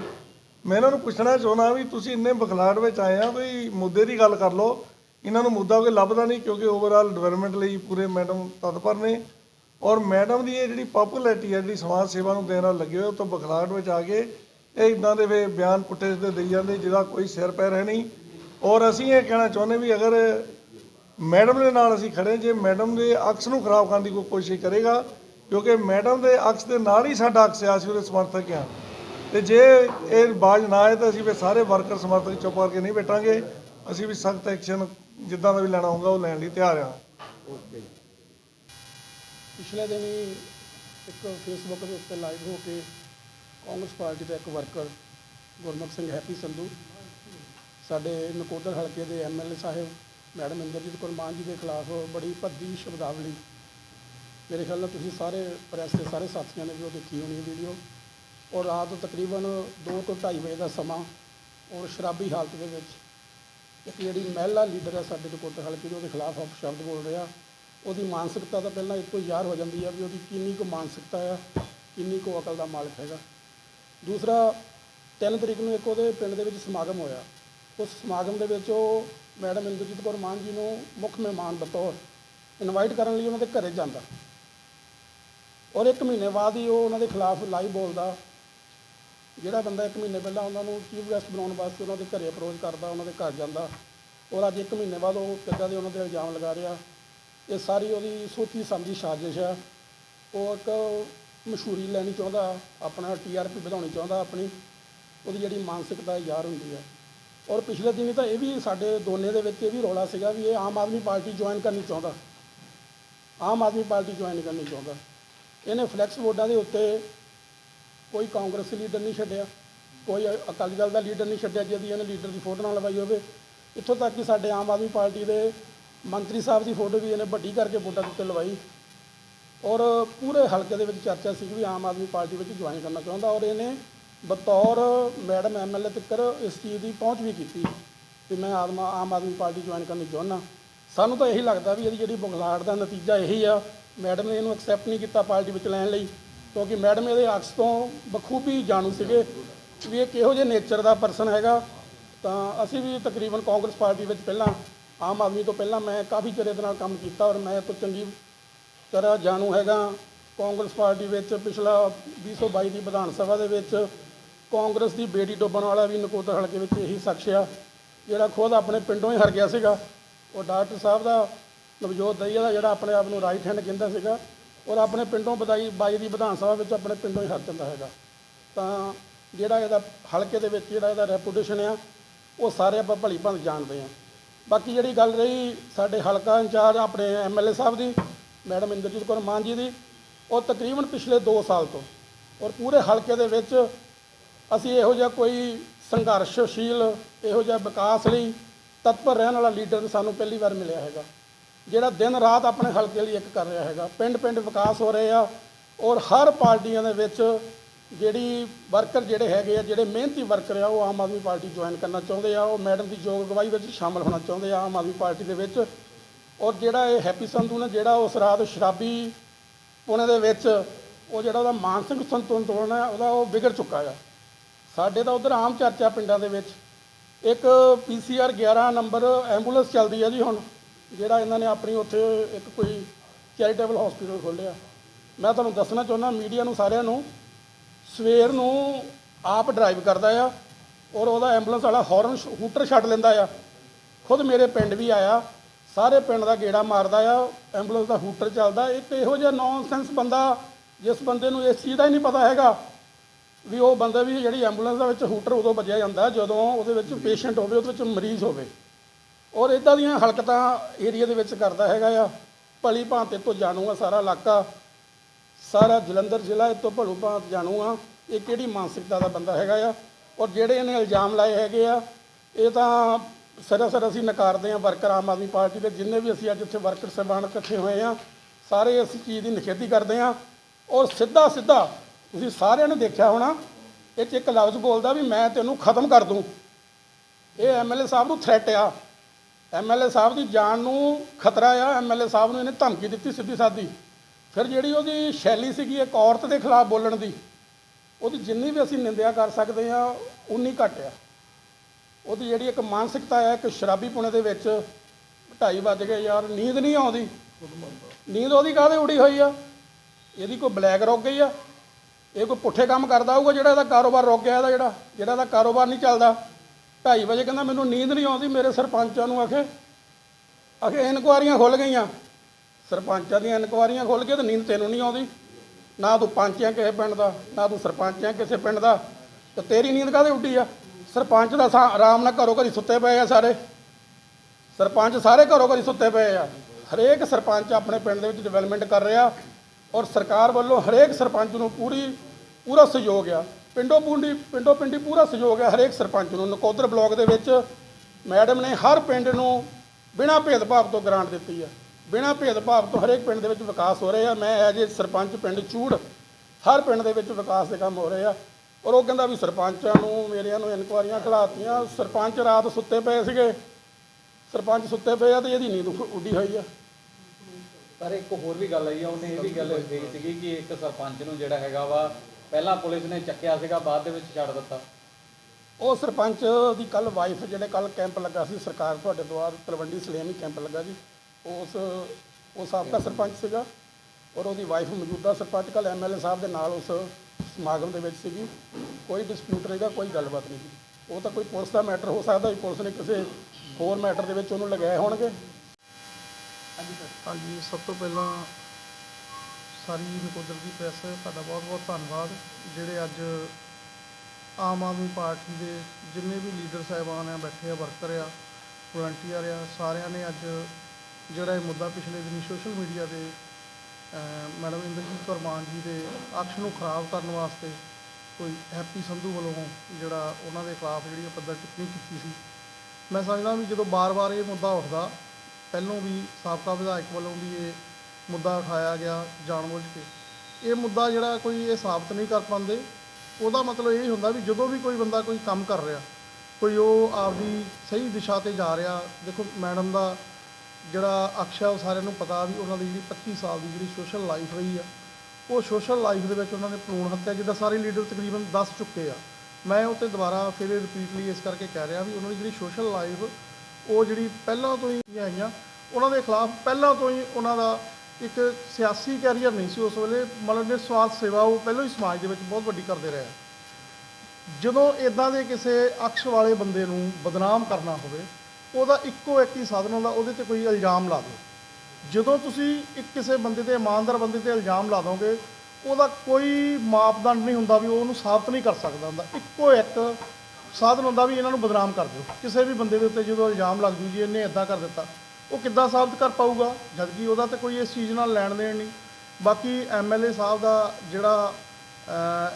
ਮੈਂ ਇਹਨਾਂ ਨੂੰ ਪੁੱਛਣਾ ਚਾਹੁੰਦਾ ਵੀ ਤੁਸੀਂ ਇੰਨੇ ਬਖਲਾਟ ਵਿੱਚ ਆਏ ਆ ਵੀ ਮੁੱਦੇ ਦੀ ਗੱਲ ਕਰ ਲਓ। ਇਹਨਾਂ ਨੂੰ ਮੁੱਦਾ ਕੋਈ ਲੱਭਦਾ ਨਹੀਂ ਕਿਉਂਕਿ ਓਵਰਆਲ ਡਿਵੈਲਪਮੈਂਟ ਲਈ ਪੂਰੇ ਮੈਡਮ ਤਤਪਰ ਨੇ। ਔਰ ਮੈਡਮ ਦੀ ਇਹ ਜਿਹੜੀ ਪਪੂਲੈਰਿਟੀ ਹੈ ਜਿਹੜੀ ਸਮਾਜ ਸੇਵਾ ਨੂੰ ਦੇਣ ਨਾਲ ਲੱਗੇ ਹੋਏ ਉਹ ਤੋਂ ਬਖਲਾਟ ਵਿੱਚ ਆ ਕੇ ਇਹ ਇਦਾਂ ਦੇ ਵੇ ਬਿਆਨ ਪੁੱਠੇ ਸਿੱਧੇ ਦੇਈ ਜਾਂਦੇ ਜਿਹਦਾ ਕੋਈ ਸਿਰ ਪੈਰ ਹੈ ਨਹੀਂ। ਔਰ ਅਸੀਂ ਇਹ ਕਹਿਣਾ ਚਾਹੁੰਦੇ ਵੀ ਅਗਰ ਮੈਡਮ ਦੇ ਨਾਲ ਅਸੀਂ ਖੜੇ ਜੇ ਮੈਡਮ ਦੇ ਅਕਸ ਨੂੰ ਖਰਾਬ ਕਰਨ ਦੀ ਕੋਈ ਕੋਸ਼ਿਸ਼ ਕਰੇਗਾ ਕਿਉਂਕਿ ਮੈਡਮ ਦੇ ਅਕਸ ਦੇ ਨਾਲ ਹੀ ਸਾਡਾ ਅਕਸ ਆ ਅਸੀਂ ਉਹਦੇ ਸਮਰਥਕ ਆ। ਤੇ ਜੇ ਇਹ ਬਾਜ ਨਾ ਆਏ ਤਾਂ ਅਸੀਂ ਵੀ ਸਾਰੇ ਵਰਕਰ ਸਮਰਥਕ ਚੁੱਪ ਕਰਕੇ ਨਹੀਂ ਬੈਠਾਂਗੇ। ਅਸੀਂ ਵੀ ਸਖਤ ਐਕਸ਼ਨ ਜਿੱਦਾਂ ਦਾ ਵੀ ਲੈਣਾ ਹੋਊਗਾ, ਉਹ ਲੈਣ ਲਈ ਤਿਆਰ ਆ। ਪਿਛਲੇ ਦਿਨੀ ਇੱਕ ਫੇਸਬੁੱਕ ਦੇ ਉੱਤੇ ਲਾਈਵ ਹੋ ਕੇ ਕਾਂਗਰਸ ਪਾਰਟੀ ਦਾ ਇੱਕ ਵਰਕਰ ਗੁਰਮੁਖ ਸਿੰਘ ਹੈਪੀ ਸੰਧੂ, ਸਾਡੇ ਨਕੋਦਰ ਹਲਕੇ ਦੇ ਐਮਐਲਏ ਸਾਹਿਬ, ਮੈਡਮ ਇੰਦਰਜੀਤ ਕੌਰ ਮਾਨ ਜੀ ਦੇ ਖਿਲਾਫ ਬੜੀ ਭੱਦੀ ਸ਼ਬਦਾਵਲੀ ਮੇਰੇ ਖਿਆਲ ਨਾਲ ਤੁਸੀਂ ਸਾਰੇ ਪ੍ਰੈਸ ਦੇ ਸਾਰੇ ਸਾਥੀਆਂ ਨੇ ਵੀ ਉਹ ਦੇਖੀ ਹੋਣੀ ਵੀਡੀਓ। ਔਰ ਰਾਤ ਤਕਰੀਬਨ 2 ਤੋਂ 2:30 ਵਜੇ ਦਾ ਸਮਾਂ ਔਰ ਸ਼ਰਾਬੀ ਹਾਲਤ ਦੇ ਵਿੱਚ ਇੱਕ ਜਿਹੜੀ ਮਹਿਲਾ ਲੀਡਰ ਹੈ ਸਾਡੇ ਨਕੋਦਰ ਹਲਕੇ ਦੀ ਉਹਦੇ ਖਿਲਾਫ ਸ਼ਬਦ ਬੋਲ ਰਿਹਾ। ਉਹਦੀ ਮਾਨਸਿਕਤਾ ਤਾਂ ਪਹਿਲਾਂ ਇੱਕੋ ਯਾਰ ਹੋ ਜਾਂਦੀ ਆ ਵੀ ਉਹਦੀ ਕਿੰਨੀ ਕੁ ਮਾਨਸਿਕਤਾ ਆ, ਕਿੰਨੀ ਕੁ ਅਕਲ ਦਾ ਮਾਲਕ ਹੈਗਾ। ਦੂਸਰਾ 3 ਤਰੀਕ ਨੂੰ ਇੱਕ ਉਹਦੇ ਪਿੰਡ ਦੇ ਵਿੱਚ ਸਮਾਗਮ ਹੋਇਆ। ਉਸ ਸਮਾਗਮ ਦੇ ਵਿੱਚ ਉਹ ਮੈਡਮ ਇੰਦਰਜੀਤ ਕੌਰ ਮਾਨ ਜੀ ਨੂੰ ਮੁੱਖ ਮਹਿਮਾਨ ਬਤੌਰ ਇਨਵਾਈਟ ਕਰਨ ਲਈ ਉਹਨਾਂ ਦੇ ਘਰੇ ਜਾਂਦਾ। ਔਰ ਇੱਕ ਮਹੀਨੇ ਬਾਅਦ ਹੀ ਉਹ ਉਹਨਾਂ ਦੇ ਖਿਲਾਫ ਲਾਈਵ ਬੋਲਦਾ ਜਿਹੜਾ ਬੰਦਾ ਇੱਕ ਮਹੀਨੇ ਪਹਿਲਾਂ ਉਹਨਾਂ ਨੂੰ ਚੀਫ ਗੈਸਟ ਬਣਾਉਣ ਵਾਸਤੇ ਉਹਨਾਂ ਦੇ ਘਰੇ ਅਪਰੋਚ ਕਰਦਾ, ਉਹਨਾਂ ਦੇ ਘਰ ਜਾਂਦਾ ਔਰ ਅੱਜ ਇੱਕ ਮਹੀਨੇ ਬਾਅਦ ਉਹ ਕਿੱਦਾਂ ਦੇ ਉਹਨਾਂ ਦੇ ਇਲਜ਼ਾਮ ਲਗਾ ਰਿਹਾ। ਇਹ ਸਾਰੀ ਉਹਦੀ ਸੋਚੀ ਸਮਝੀ ਸਾਜ਼ਿਸ਼ ਆ। ਉਹ ਇੱਕ ਮਸ਼ਹੂਰੀ ਲੈਣੀ ਚਾਹੁੰਦਾ, ਆਪਣਾ ਟੀਆਰਪੀ ਵਧਾਉਣੀ ਚਾਹੁੰਦਾ, ਆਪਣੀ ਉਹਦੀ ਜਿਹੜੀ ਮਾਨਸਿਕਤਾ ਯਾਰ ਹੁੰਦੀ ਹੈ ਔਰ ਪਿਛਲੇ ਦਿਨੀ ਤਾਂ ਇਹ ਵੀ ਸਾਡੇ ਦੋਨੇ ਦੇ ਵਿੱਚ ਇਹ ਵੀ ਰੌਲਾ ਸੀਗਾ ਵੀ ਇਹ ਆਮ ਆਦਮੀ ਪਾਰਟੀ ਜੁਆਇਨ ਕਰਨੀ ਚਾਹੁੰਦਾ। ਆਮ ਆਦਮੀ ਪਾਰਟੀ ਜੁਆਇਨ ਕਰਨੀ ਚਾਹੁੰਦਾ। ਇਹਨੇ ਫਲੈਕਸ ਬੋਰਡਾਂ ਦੇ ਉੱਤੇ ਕੋਈ ਕਾਂਗਰਸੀ ਲੀਡਰ ਨਹੀਂ ਛੱਡਿਆ, ਕੋਈ ਅਕਾਲੀ ਦਲ ਦਾ ਲੀਡਰ ਨਹੀਂ ਛੱਡਿਆ, ਜਿਹਦੀ ਇਹਨੇ ਲੀਡਰ ਦੀ ਫੋਟੋ ਨਾਲ ਲਵਾਈ ਹੋਵੇ। ਇੱਥੋਂ ਤੱਕ ਕਿ ਸਾਡੇ ਆਮ ਆਦਮੀ ਪਾਰਟੀ ਦੇ ਮੰਤਰੀ ਸਾਹਿਬ ਦੀ ਫੋਟੋ ਵੀ ਇਹਨੇ ਵੱਡੀ ਕਰਕੇ ਬੋਰਡਾਂ ਦੇ ਉੱਤੇ ਲਵਾਈ। ਔਰ ਪੂਰੇ ਹਲਕੇ ਦੇ ਵਿੱਚ ਚਰਚਾ ਸੀ ਵੀ ਆਮ ਆਦਮੀ ਪਾਰਟੀ ਵਿੱਚ ਜੁਆਇਨ ਕਰਨਾ ਚਾਹੁੰਦਾ, ਔਰ ਇਹਨੇ ਬਤੌਰ ਮੈਡਮ ਐਮਐਲਏ ਤੱਕ ਇਸ ਚੀਜ਼ ਦੀ ਪਹੁੰਚ ਵੀ ਕੀਤੀ ਕਿ ਮੈਂ ਆਦਮ ਆਮ ਆਦਮੀ ਪਾਰਟੀ ਜੁਆਇਨ ਕਰਨੀ ਚਾਹੁੰਦਾ। ਸਾਨੂੰ ਤਾਂ ਇਹੀ ਲੱਗਦਾ ਵੀ ਇਹਦੀ ਜਿਹੜੀ ਬੁਖਲਾੜ ਦਾ ਨਤੀਜਾ ਇਹੀ ਆ ਮੈਡਮ ਨੇ ਇਹਨੂੰ ਐਕਸੈਪਟ ਨਹੀਂ ਕੀਤਾ ਪਾਰਟੀ ਵਿੱਚ ਲੈਣ ਲਈ, ਕਿਉਂਕਿ ਮੈਡਮ ਇਹਦੇ ਅਕਸ ਤੋਂ ਬਖੂਬੀ ਜਾਣੂ ਸੀਗੇ ਵੀ ਇਹ ਕਿਹੋ ਜਿਹੇ ਨੇਚਰ ਦਾ ਪਰਸਨ ਹੈਗਾ। ਤਾਂ ਅਸੀਂ ਵੀ ਤਕਰੀਬਨ ਕਾਂਗਰਸ ਪਾਰਟੀ ਵਿੱਚ ਪਹਿਲਾਂ, ਆਮ ਆਦਮੀ ਤੋਂ ਪਹਿਲਾਂ ਮੈਂ ਕਾਫੀ ਚਿਰ ਇਹਦੇ ਨਾਲ ਕੰਮ ਕੀਤਾ ਔਰ ਮੈਂ ਤੋਂ ਚੰਗੀ ਤਰ੍ਹਾਂ ਜਾਣੂ ਹੈਗਾ। ਕਾਂਗਰਸ ਪਾਰਟੀ ਵਿੱਚ ਪਿਛਲਾ 2022 ਦੀ ਵਿਧਾਨ ਸਭਾ ਦੇ ਵਿੱਚ ਕਾਂਗਰਸ ਦੀ ਬੇੜੀ ਡੋਬਣ ਵਾਲਾ ਵੀ ਨਕੋਦਰ ਹਲਕੇ ਵਿੱਚ ਇਹੀ ਸ਼ਖਸ ਆ, ਜਿਹੜਾ ਖੁਦ ਆਪਣੇ ਪਿੰਡੋਂ ਹੀ ਹਰ ਗਿਆ ਸੀਗਾ। ਉਹ ਡਾਕਟਰ ਸਾਹਿਬ ਦਾ ਨਵਜੋਤ ਦਈਆ ਦਾ ਜਿਹੜਾ ਆਪਣੇ ਆਪ ਨੂੰ ਰਾਈਟ ਹੈਂਡ ਕਹਿੰਦਾ ਸੀਗਾ, ਔਰ ਆਪਣੇ ਪਿੰਡੋਂ ਬਦਾਈ ਬਾਈ ਦੀ ਵਿਧਾਨ ਸਭਾ ਵਿੱਚ ਆਪਣੇ ਪਿੰਡੋਂ ਹੀ ਹਰ ਜਾਂਦਾ ਹੈਗਾ। ਤਾਂ ਜਿਹੜਾ ਇਹਦਾ ਹਲਕੇ ਦੇ ਵਿੱਚ ਜਿਹੜਾ ਇਹਦਾ ਰੈਪੂਟੇਸ਼ਨ ਆ, ਉਹ ਸਾਰੇ ਆਪਾਂ ਭਲੀ ਭਾਂਤ ਜਾਣਦੇ ਆ। ਬਾਕੀ ਜਿਹੜੀ ਗੱਲ ਰਹੀ ਸਾਡੇ ਹਲਕਾ ਇੰਚਾਰਜ ਆਪਣੇ ਐਮਐਲਏ ਸਾਹਿਬ ਦੀ, ਮੈਡਮ ਇੰਦਰਜੀਤ ਕੌਰ ਮਾਨ ਜੀ ਦੀ, ਉਹ ਤਕਰੀਬਨ ਪਿਛਲੇ 2 ਸਾਲ ਤੋਂ, ਔਰ ਪੂਰੇ ਹਲਕੇ ਦੇ ਵਿੱਚ ਅਸੀਂ ਇਹੋ ਜਿਹਾ ਕੋਈ ਸੰਘਰਸ਼ਸ਼ੀਲ, ਇਹੋ ਜਿਹਾ ਵਿਕਾਸ ਲਈ ਤਤਪਰ ਰਹਿਣ ਵਾਲਾ ਲੀਡਰ ਸਾਨੂੰ ਪਹਿਲੀ ਵਾਰ ਮਿਲਿਆ ਹੈਗਾ। ਜਿਹੜਾ ਦਿਨ ਰਾਤ ਆਪਣੇ ਹਲਕੇ ਲਈ ਇੱਕ ਕਰ ਰਿਹਾ ਹੈਗਾ। ਪਿੰਡ ਪਿੰਡ ਵਿਕਾਸ ਹੋ ਰਹੇ ਆ ਔਰ ਹਰ ਪਾਰਟੀਆਂ ਦੇ ਵਿੱਚ ਜਿਹੜੀ ਵਰਕਰ ਜਿਹੜੇ ਹੈਗੇ ਆ ਜਿਹੜੇ ਮਿਹਨਤੀ ਵਰਕਰ ਆ ਉਹ ਆਮ ਆਦਮੀ ਪਾਰਟੀ ਜੁਆਇਨ ਕਰਨਾ ਚਾਹੁੰਦੇ ਆ ਉਹ ਮੈਡਮ ਦੀ ਯੋਗ ਅਗਵਾਈ ਵਿੱਚ ਸ਼ਾਮਲ ਹੋਣਾ ਚਾਹੁੰਦੇ ਆ ਆਮ ਆਦਮੀ ਪਾਰਟੀ ਦੇ ਵਿੱਚ। ਔਰ ਜਿਹੜਾ ਇਹ ਹੈਪੀ ਸੰਧੂ ਨੇ ਜਿਹੜਾ ਉਸ ਰਾਤ ਸ਼ਰਾਬੀ ਪੁਣੇ ਦੇ ਵਿੱਚ ਉਹ ਜਿਹੜਾ ਉਹਦਾ ਮਾਨਸਿਕ ਸੰਤੁਲਨ ਹੈ, ਉਹਦਾ ਉਹ ਵਿਗੜ ਚੁੱਕਾ ਆ। ਸਾਡੇ ਤਾਂ ਉਧਰ ਆਮ ਚਰਚਾ ਪਿੰਡਾਂ ਦੇ ਵਿੱਚ। ਇੱਕ ਪੀਸੀਆਰ 11 ਨੰਬਰ ਐਂਬੂਲੈਂਸ ਚੱਲਦੀ ਆ ਜੀ ਹੁਣ। ਜਿਹੜਾ ਇਹਨਾਂ ਨੇ ਆਪਣੀ ਉੱਥੇ ਇੱਕ ਕੋਈ ਚੈਰੀਟੇਬਲ ਹਸਪੀਟਲ ਖੋਲ੍ਹਿਆ। ਮੈਂ ਤੁਹਾਨੂੰ ਦੱਸਣਾ ਚਾਹੁੰਦਾ, ਮੀਡੀਆ ਨੂੰ ਸਾਰਿਆਂ ਨੂੰ, ਸਵੇਰ ਨੂੰ ਆਪ ਡਰਾਈਵ ਕਰਦਾ ਆ ਔਰ ਉਹਦਾ ਐਂਬੂਲੈਂਸ ਵਾਲਾ ਹੌਰਨ ਹੂਟਰ ਛੱਡ ਲੈਂਦਾ ਆ। ਖੁਦ ਮੇਰੇ ਪਿੰਡ ਵੀ ਆਇਆ, ਸਾਰੇ ਪਿੰਡ ਦਾ ਗੇੜਾ ਮਾਰਦਾ ਆ ਐਂਬੂਲੈਂਸ ਦਾ ਹੂਟਰ ਚੱਲਦਾ। ਇੱਕ ਇਹੋ ਜਿਹਾ ਨੌਨਸੈਂਸ ਬੰਦਾ, ਜਿਸ ਬੰਦੇ ਨੂੰ ਇਸ ਚੀਜ਼ ਦਾ ਹੀ ਨਹੀਂ ਪਤਾ ਹੈਗਾ ਵੀ ਉਹ ਬੰਦਾ ਵੀ ਜਿਹੜੀ ਐਂਬੂਲੈਂਸ ਦੇ ਵਿੱਚ ਹੂਟਰ ਉਦੋਂ ਵੱਜਿਆ ਜਾਂਦਾ, ਜਦੋਂ ਉਹਦੇ ਵਿੱਚ ਪੇਸ਼ੈਂਟ ਹੋਵੇ, ਉਹਦੇ ਵਿੱਚ ਮਰੀਜ਼ ਹੋਵੇ। ਔਰ ਇਦਾਂ ਦੀਆਂ ਹਲਕਤਾਂ ਏਰੀਆ ਦੇ ਵਿੱਚ ਕਰਦਾ ਹੈਗਾ ਆ। ਭਲੀ ਭਾਂਤ ਤੋਂ ਜਾਣੂ ਆ ਸਾਰਾ ਇਲਾਕਾ। ਸਾਰਾ ਜਲੰਧਰ ਜ਼ਿਲ੍ਹਾ ਇਹ ਤੋਂ ਭਲੂ ਭਾਂਤ ਜਾਣੂ ਆ। ਇਹ ਕਿਹੜੀ ਮਾਨਸਿਕਤਾ ਦਾ ਬੰਦਾ ਹੈਗਾ ਆ? ਔਰ ਜਿਹੜੇ ਇਹਨੇ ਇਲਜ਼ਾਮ ਲਾਏ ਹੈਗੇ ਆ, ਇਹ ਤਾਂ ਸਰਾਸਰ ਅਸੀਂ ਨਕਾਰਦੇ ਆ ਵਰਕਰ ਆਮ ਆਦਮੀ ਪਾਰਟੀ ਦੇ। ਜਿੰਨੇ ਵੀ ਅਸੀਂ ਅੱਜ ਇੱਥੇ ਵਰਕਰ ਸਹਿਬਾਨ ਇਕੱਠੇ ਹੋਏ ਆ, ਸਾਰੇ ਇਸ ਚੀਜ਼ ਦੀ ਨਿਖੇਧੀ ਕਰਦੇ ਆ। ਔਰ ਸਿੱਧਾ ਸਿੱਧਾ ਤੁਸੀਂ ਸਾਰਿਆਂ ਨੇ ਦੇਖਿਆ ਹੋਣਾ, ਇਹ 'ਚ ਇੱਕ ਲਫ਼ਜ਼ ਬੋਲਦਾ ਵੀ ਮੈਂ ਤੈਨੂੰ ਖਤਮ ਕਰ ਦੂੰ। ਇਹ ਐਮਐਲਏ ਸਾਹਿਬ ਨੂੰ ਥ੍ਰੈਟ ਆ। ਐਮਐਲਏ ਸਾਹਿਬ ਦੀ ਜਾਨ ਨੂੰ ਖਤਰਾ ਆ। ਐਮਐਲਏ ਸਾਹਿਬ ਨੂੰ ਇਹਨੇ ਧਮਕੀ ਦਿੱਤੀ ਸਿੱਧੀ ਸਾਦੀ। ਫਿਰ ਜਿਹੜੀ ਉਹਦੀ ਸ਼ੈਲੀ ਸੀਗੀ ਇੱਕ ਔਰਤ ਦੇ ਖਿਲਾਫ ਬੋਲਣ ਦੀ, ਉਹਦੀ ਜਿੰਨੀ ਵੀ ਅਸੀਂ ਨਿੰਦਿਆ ਕਰ ਸਕਦੇ ਆ ਉਨੀ ਘੱਟ ਆ। ਉਹਦੀ ਜਿਹੜੀ ਇੱਕ ਮਾਨਸਿਕਤਾ ਆ, ਇੱਕ ਸ਼ਰਾਬੀ ਪੁਣੇ ਦੇ ਵਿੱਚ ਢਾਈ ਵੱਜ ਗਏ ਯਾਰ, ਨੀਂਦ ਨਹੀਂ ਆਉਂਦੀ। ਨੀਂਦ ਉਹਦੀ ਕਾਹਦੇ ਉੜੀ ਹੋਈ ਆ? ਇਹਦੀ ਕੋਈ ਬਲੈਕ ਰੁਕ ਗਈ ਆ? ਇਹ ਕੋਈ ਪੁੱਠੇ ਕੰਮ ਕਰਦਾ ਹੋਊਗਾ ਜਿਹੜਾ ਇਹਦਾ ਕਾਰੋਬਾਰ ਰੁਕ ਗਿਆ, ਇਹਦਾ ਜਿਹੜਾ ਜਿਹੜਾ ਇਹਦਾ ਕਾਰੋਬਾਰ ਨਹੀਂ ਚੱਲਦਾ? ਢਾਈ ਵਜੇ ਕਹਿੰਦਾ, ਮੈਨੂੰ ਨੀਂਦ ਨਹੀਂ ਆਉਂਦੀ ਮੇਰੇ ਸਰਪੰਚਾਂ ਨੂੰ ਆਖੇ। ਆਖੇ, ਇਨਕੁਆਰੀਆਂ ਖੁੱਲ ਗਈਆਂ। ਸਰਪੰਚਾਂ ਦੀਆਂ ਇਨਕੁਆਰੀਆਂ ਖੁੱਲ ਕੇ ਤੇ ਨੀਂਦ ਤੈਨੂੰ ਨਹੀਂ ਆਉਂਦੀ। ਨਾ ਤੂੰ ਪੰਚ ਆ ਕਿਸੇ ਪਿੰਡ ਦਾ, ਨਾ ਤੂੰ ਸਰਪੰਚ ਆ ਕਿਸੇ ਪਿੰਡ ਦਾ। ਤੇ ਤੇਰੀ ਨੀਂਦ ਕਾਹਦੇ ਉੱਡੀ ਆ? ਸਰਪੰਚ ਦਾ ਸਾ- ਆਰਾਮ ਨਾਲ ਘਰੋਂ ਘਰੀ ਸੁੱਤੇ ਪਏ ਆ ਸਾਰੇ। ਸਰਪੰਚ ਸਾਰੇ ਘਰੋਂ ਘਰੀ ਸੁੱਤੇ ਪਏ ਆ। ਹਰੇਕ ਸਰਪੰਚ ਆਪਣੇ ਪਿੰਡ ਦੇ ਵਿੱਚ ਡਿਵੈਲਪਮੈਂਟ ਕਰ ਰਿਹਾ ਔਰ ਸਰਕਾਰ ਵੱਲੋਂ ਹਰੇਕ ਸਰਪੰਚ ਨੂੰ ਪੂਰੀ ਪੂਰਾ ਸਹਿਯੋਗ ਆ। ਪਿੰਡੋ ਪੁੰਡੀ ਪਿੰਡੋ ਪਿੰਡੀ ਪੂਰਾ ਸਹਿਯੋਗ ਹੈ ਹਰੇਕ ਸਰਪੰਚ ਨੂੰ। ਨਕੋਦਰ ਬਲਾਕ ਦੇ ਵਿੱਚ ਮੈਡਮ ਨੇ ਹਰ ਪਿੰਡ ਨੂੰ ਬਿਨਾਂ ਭੇਦਭਾਵ ਤੋਂ ਗ੍ਰਾਂਟ ਦਿੱਤੀ ਆ ਬਿਨਾਂ ਭੇਦਭਾਵ ਤੋਂ ਹਰੇਕ ਪਿੰਡ ਦੇ ਵਿੱਚ ਵਿਕਾਸ ਹੋ ਰਿਹਾ ਮੈਂ ਐਜ ਏ ਸਰਪੰਚ ਪਿੰਡ ਚੂੜ ਹਰ ਪਿੰਡ ਦੇ ਵਿੱਚ ਵਿਕਾਸ ਦੇ ਕੰਮ ਹੋ ਰਹੇ ਆ। ਔਰ ਉਹ ਕਹਿੰਦਾ ਵੀ ਸਰਪੰਚਾਂ ਨੂੰ, ਮੇਰਿਆਂ ਨੂੰ ਇਨਕੁਆਰੀਆਂ ਖਿਲਾਤੀਆਂ। ਸਰਪੰਚ ਰਾਤ ਸੁੱਤੇ ਪਏ ਸੀਗੇ। ਸਰਪੰਚ ਸੁੱਤੇ ਪਏ ਆ ਤੇ ਇਹਦੀ ਨੀਂਦ ਉੱਡੀ ਹੋਈ ਆ। ਪਰ ਇੱਕ ਹੋਰ ਵੀ ਗੱਲ ਆਈ ਆ, ਉਹਨੇ ਇਹ ਵੀ ਗੱਲ ਕਹੀ ਸੀਗੀ ਕਿ ਇੱਕ ਸਰਪੰਚ ਨੂੰ ਜਿਹੜਾ ਹੈਗਾ ਵਾ ਪਹਿਲਾਂ ਪੁਲਿਸ ਨੇ ਚੱਕਿਆ ਸੀਗਾ ਬਾਅਦ ਦੇ ਵਿੱਚ ਛੱਡ ਦਿੱਤਾ। ਉਹ ਸਰਪੰਚ ਦੀ ਕੱਲ ਵਾਈਫ ਜਿਹੜੇ ਕੱਲ ਕੈਂਪ ਲੱਗਾ ਸੀ ਸਰਕਾਰ ਤੁਹਾਡੇ ਦੁਆਰ ਤਲਵੰਡੀ ਸਲੇਮੀ ਕੈਂਪ ਲੱਗਾ ਜੀ। ਉਸ ਉਹ ਸਾਬਕਾ ਸਰਪੰਚ ਸੀਗਾ ਔਰ ਉਹਦੀ ਵਾਈਫ ਮੌਜੂਦਾ ਸਰਪੰਚ ਕੱਲ ਐਮਐਲਏ ਸਾਹਿਬ ਦੇ ਨਾਲ ਉਸ ਸਮਾਗਮ ਦੇ ਵਿੱਚ ਸੀਗੀ। ਕੋਈ ਡਿਸਪਿਊਟ ਨਹੀਂਗਾ ਕੋਈ ਗੱਲਬਾਤ ਨਹੀਂ ਗੀ। ਉਹ ਤਾਂ ਕੋਈ ਪੁਲਿਸ ਦਾ ਮੈਟਰ ਹੋ ਸਕਦਾ ਵੀ ਪੁਲਿਸ ਨੇ ਕਿਸੇ ਹੋਰ ਮੈਟਰ ਦੇ ਵਿੱਚ ਉਹਨੂੰ ਲਗਾਏ ਹੋਣਗੇ। ਹਾਂਜੀ ਸਭ ਤੋਂ ਪਹਿਲਾਂ ਸਾਰੀ ਨਕੋਦਰ ਦੀ ਪ੍ਰੈਸ ਤੁਹਾਡਾ ਬਹੁਤ ਬਹੁਤ ਧੰਨਵਾਦ। ਜਿਹੜੇ ਅੱਜ ਆਮ ਆਦਮੀ ਪਾਰਟੀ ਦੇ ਜਿੰਨੇ ਵੀ ਲੀਡਰ ਸਾਹਿਬਾਨ ਆ ਬੈਠੇ ਆ ਵਰਕਰ ਆ ਵਲੰਟੀਅਰ ਆ ਸਾਰਿਆਂ ਨੇ ਅੱਜ ਜਿਹੜਾ ਇਹ ਮੁੱਦਾ ਪਿਛਲੇ ਦਿਨੀ ਸੋਸ਼ਲ ਮੀਡੀਆ ਤੇ ਅਹ, ਮੈਡਮ ਇੰਦਰਜੀਤ ਕੌਰ ਮਾਨ ਜੀ ਦੇ ਅਕਸ਼ ਨੂੰ ਖਰਾਬ ਕਰਨ ਵਾਸਤੇ ਕੋਈ ਹੈਪੀ ਸੰਧੂ ਵੱਲੋਂ ਜਿਹੜਾ ਉਹਨਾਂ ਦੇ ਖਿਲਾਫ ਜਿਹੜੀ ਇਹ ਪੱਧਰ ਟਿੱਪਣੀ ਕੀਤੀ ਸੀ। ਮੈਂ ਸਮਝਦਾ ਵੀ ਜਦੋਂ ਬਾਰ-ਬਾਰ ਇਹ ਮੁੱਦਾ ਉੱਠਦਾ ਪਹਿਲੋਂ ਵੀ ਸਾਬਕਾ ਵਿਧਾਇਕ ਵੱਲੋਂ ਵੀ ਇਹ ਮੁੱਦਾ ਉਠਾਇਆ ਗਿਆ ਜਾਣਬੁੱਝ ਕੇ। ਇਹ ਮੁੱਦਾ ਜਿਹੜਾ ਕੋਈ ਇਹ ਸਾਬਤ ਨਹੀਂ ਕਰ ਪਾਉਂਦੇ, ਉਹਦਾ ਮਤਲਬ ਇਹ ਹੁੰਦਾ ਵੀ ਜਦੋਂ ਵੀ ਕੋਈ ਬੰਦਾ ਕੋਈ ਕੰਮ ਕਰ ਰਿਹਾ, ਕੋਈ ਉਹ ਆਪਦੀ ਸਹੀ ਦਿਸ਼ਾ ਤੇ ਜਾ ਰਿਹਾ, ਦੇਖੋ ਮੈਡਮ ਦਾ ਜਿਹੜਾ ਅਕਸ਼ਾ ਉਹ ਸਾਰਿਆਂ ਨੂੰ ਪਤਾ ਵੀ ਉਹਨਾਂ ਦੀ ਜਿਹੜੀ 25 ਸਾਲ ਦੀ ਜਿਹੜੀ ਸੋਸ਼ਲ ਲਾਈਫ ਰਹੀ ਆ, ਉਹ ਸੋਸ਼ਲ ਲਾਈਫ ਦੇ ਵਿੱਚ ਉਹਨਾਂ ਨੇ ਭਰੂਣ ਹੱਤਿਆ, ਜਿੱਦਾਂ ਸਾਰੇ ਲੀਡਰ ਤਕਰੀਬਨ ਦੱਸ ਚੁੱਕੇ ਆ। ਮੈਂ ਉਹ 'ਤੇ ਦੁਬਾਰਾ ਫਿਰ ਰਿਪੀਟਲੀ ਇਸ ਕਰਕੇ ਕਹਿ ਰਿਹਾ ਵੀ ਉਹਨਾਂ ਦੀ ਜਿਹੜੀ ਸੋਸ਼ਲ ਲਾਈਫ, ਉਹ ਜਿਹੜੀ ਪਹਿਲਾਂ ਤੋਂ ਹੀ ਹੈਗੀਆਂ ਉਹਨਾਂ ਦੇ ਖਿਲਾਫ ਪਹਿਲਾਂ ਤੋਂ ਹੀ ਉਹਨਾਂ ਦਾ ਇੱਕ ਸਿਆਸੀ ਕੈਰੀਅਰ ਨਹੀਂ ਸੀ ਉਸ ਵੇਲੇ, ਮਤਲਬ ਨਿਸਵਾਰਥ ਸੇਵਾ ਉਹ ਪਹਿਲਾਂ ਹੀ ਸਮਾਜ ਦੇ ਵਿੱਚ ਬਹੁਤ ਵੱਡੀ ਕਰਦੇ ਰਹੇ। ਜਦੋਂ ਇਦਾਂ ਦੇ ਕਿਸੇ ਅਕਸ਼ ਵਾਲੇ ਬੰਦੇ ਨੂੰ ਬਦਨਾਮ ਕਰਨਾ ਹੋਵੇ, ਉਹਦਾ ਇੱਕੋ ਇੱਕ ਹੀ ਸਾਧਨ ਹੁੰਦਾ, ਉਹਦੇ ਤੇ ਕੋਈ ਇਲਜ਼ਾਮ ਲਾ ਦਿਓ। ਜਦੋਂ ਤੁਸੀਂ ਇੱਕ ਕਿਸੇ ਬੰਦੇ ਤੇ, ਇਮਾਨਦਾਰ ਬੰਦੇ ਤੇ ਇਲਜ਼ਾਮ ਲਾ ਦੋਗੇ, ਉਹਦਾ ਕੋਈ ਮਾਪਦੰਡ ਨਹੀਂ ਹੁੰਦਾ ਵੀ ਉਹ ਉਹਨੂੰ ਸਾਬਤ ਨਹੀਂ ਕਰ ਸਕਦਾ ਹੁੰਦਾ। ਇੱਕੋ ਇੱਕ ਸਾਧਨ ਹੁੰਦਾ ਵੀ ਇਹਨਾਂ ਨੂੰ ਬਦਨਾਮ ਕਰ ਦਿਓ। ਕਿਸੇ ਵੀ ਬੰਦੇ ਦੇ ਉੱਤੇ ਜਦੋਂ ਇਲਜ਼ਾਮ ਲੱਗ ਜੂ ਜੀ, ਇਹਨੇ ਇਦਾਂ ਕਰ ਦਿੱਤਾ। ਉਹ ਕਿੱਦਾਂ ਸਾਬਤ ਕਰ ਪਾਊਗਾ? ਜਦਕਿ ਉਹਦਾ ਤਾਂ ਕੋਈ ਇਸ ਚੀਜ਼ ਨਾਲ ਲੈਣ ਦੇਣ ਨਹੀਂ। ਬਾਕੀ ਐਮਐਲਏ ਸਾਹਿਬ ਦਾ ਜਿਹੜਾ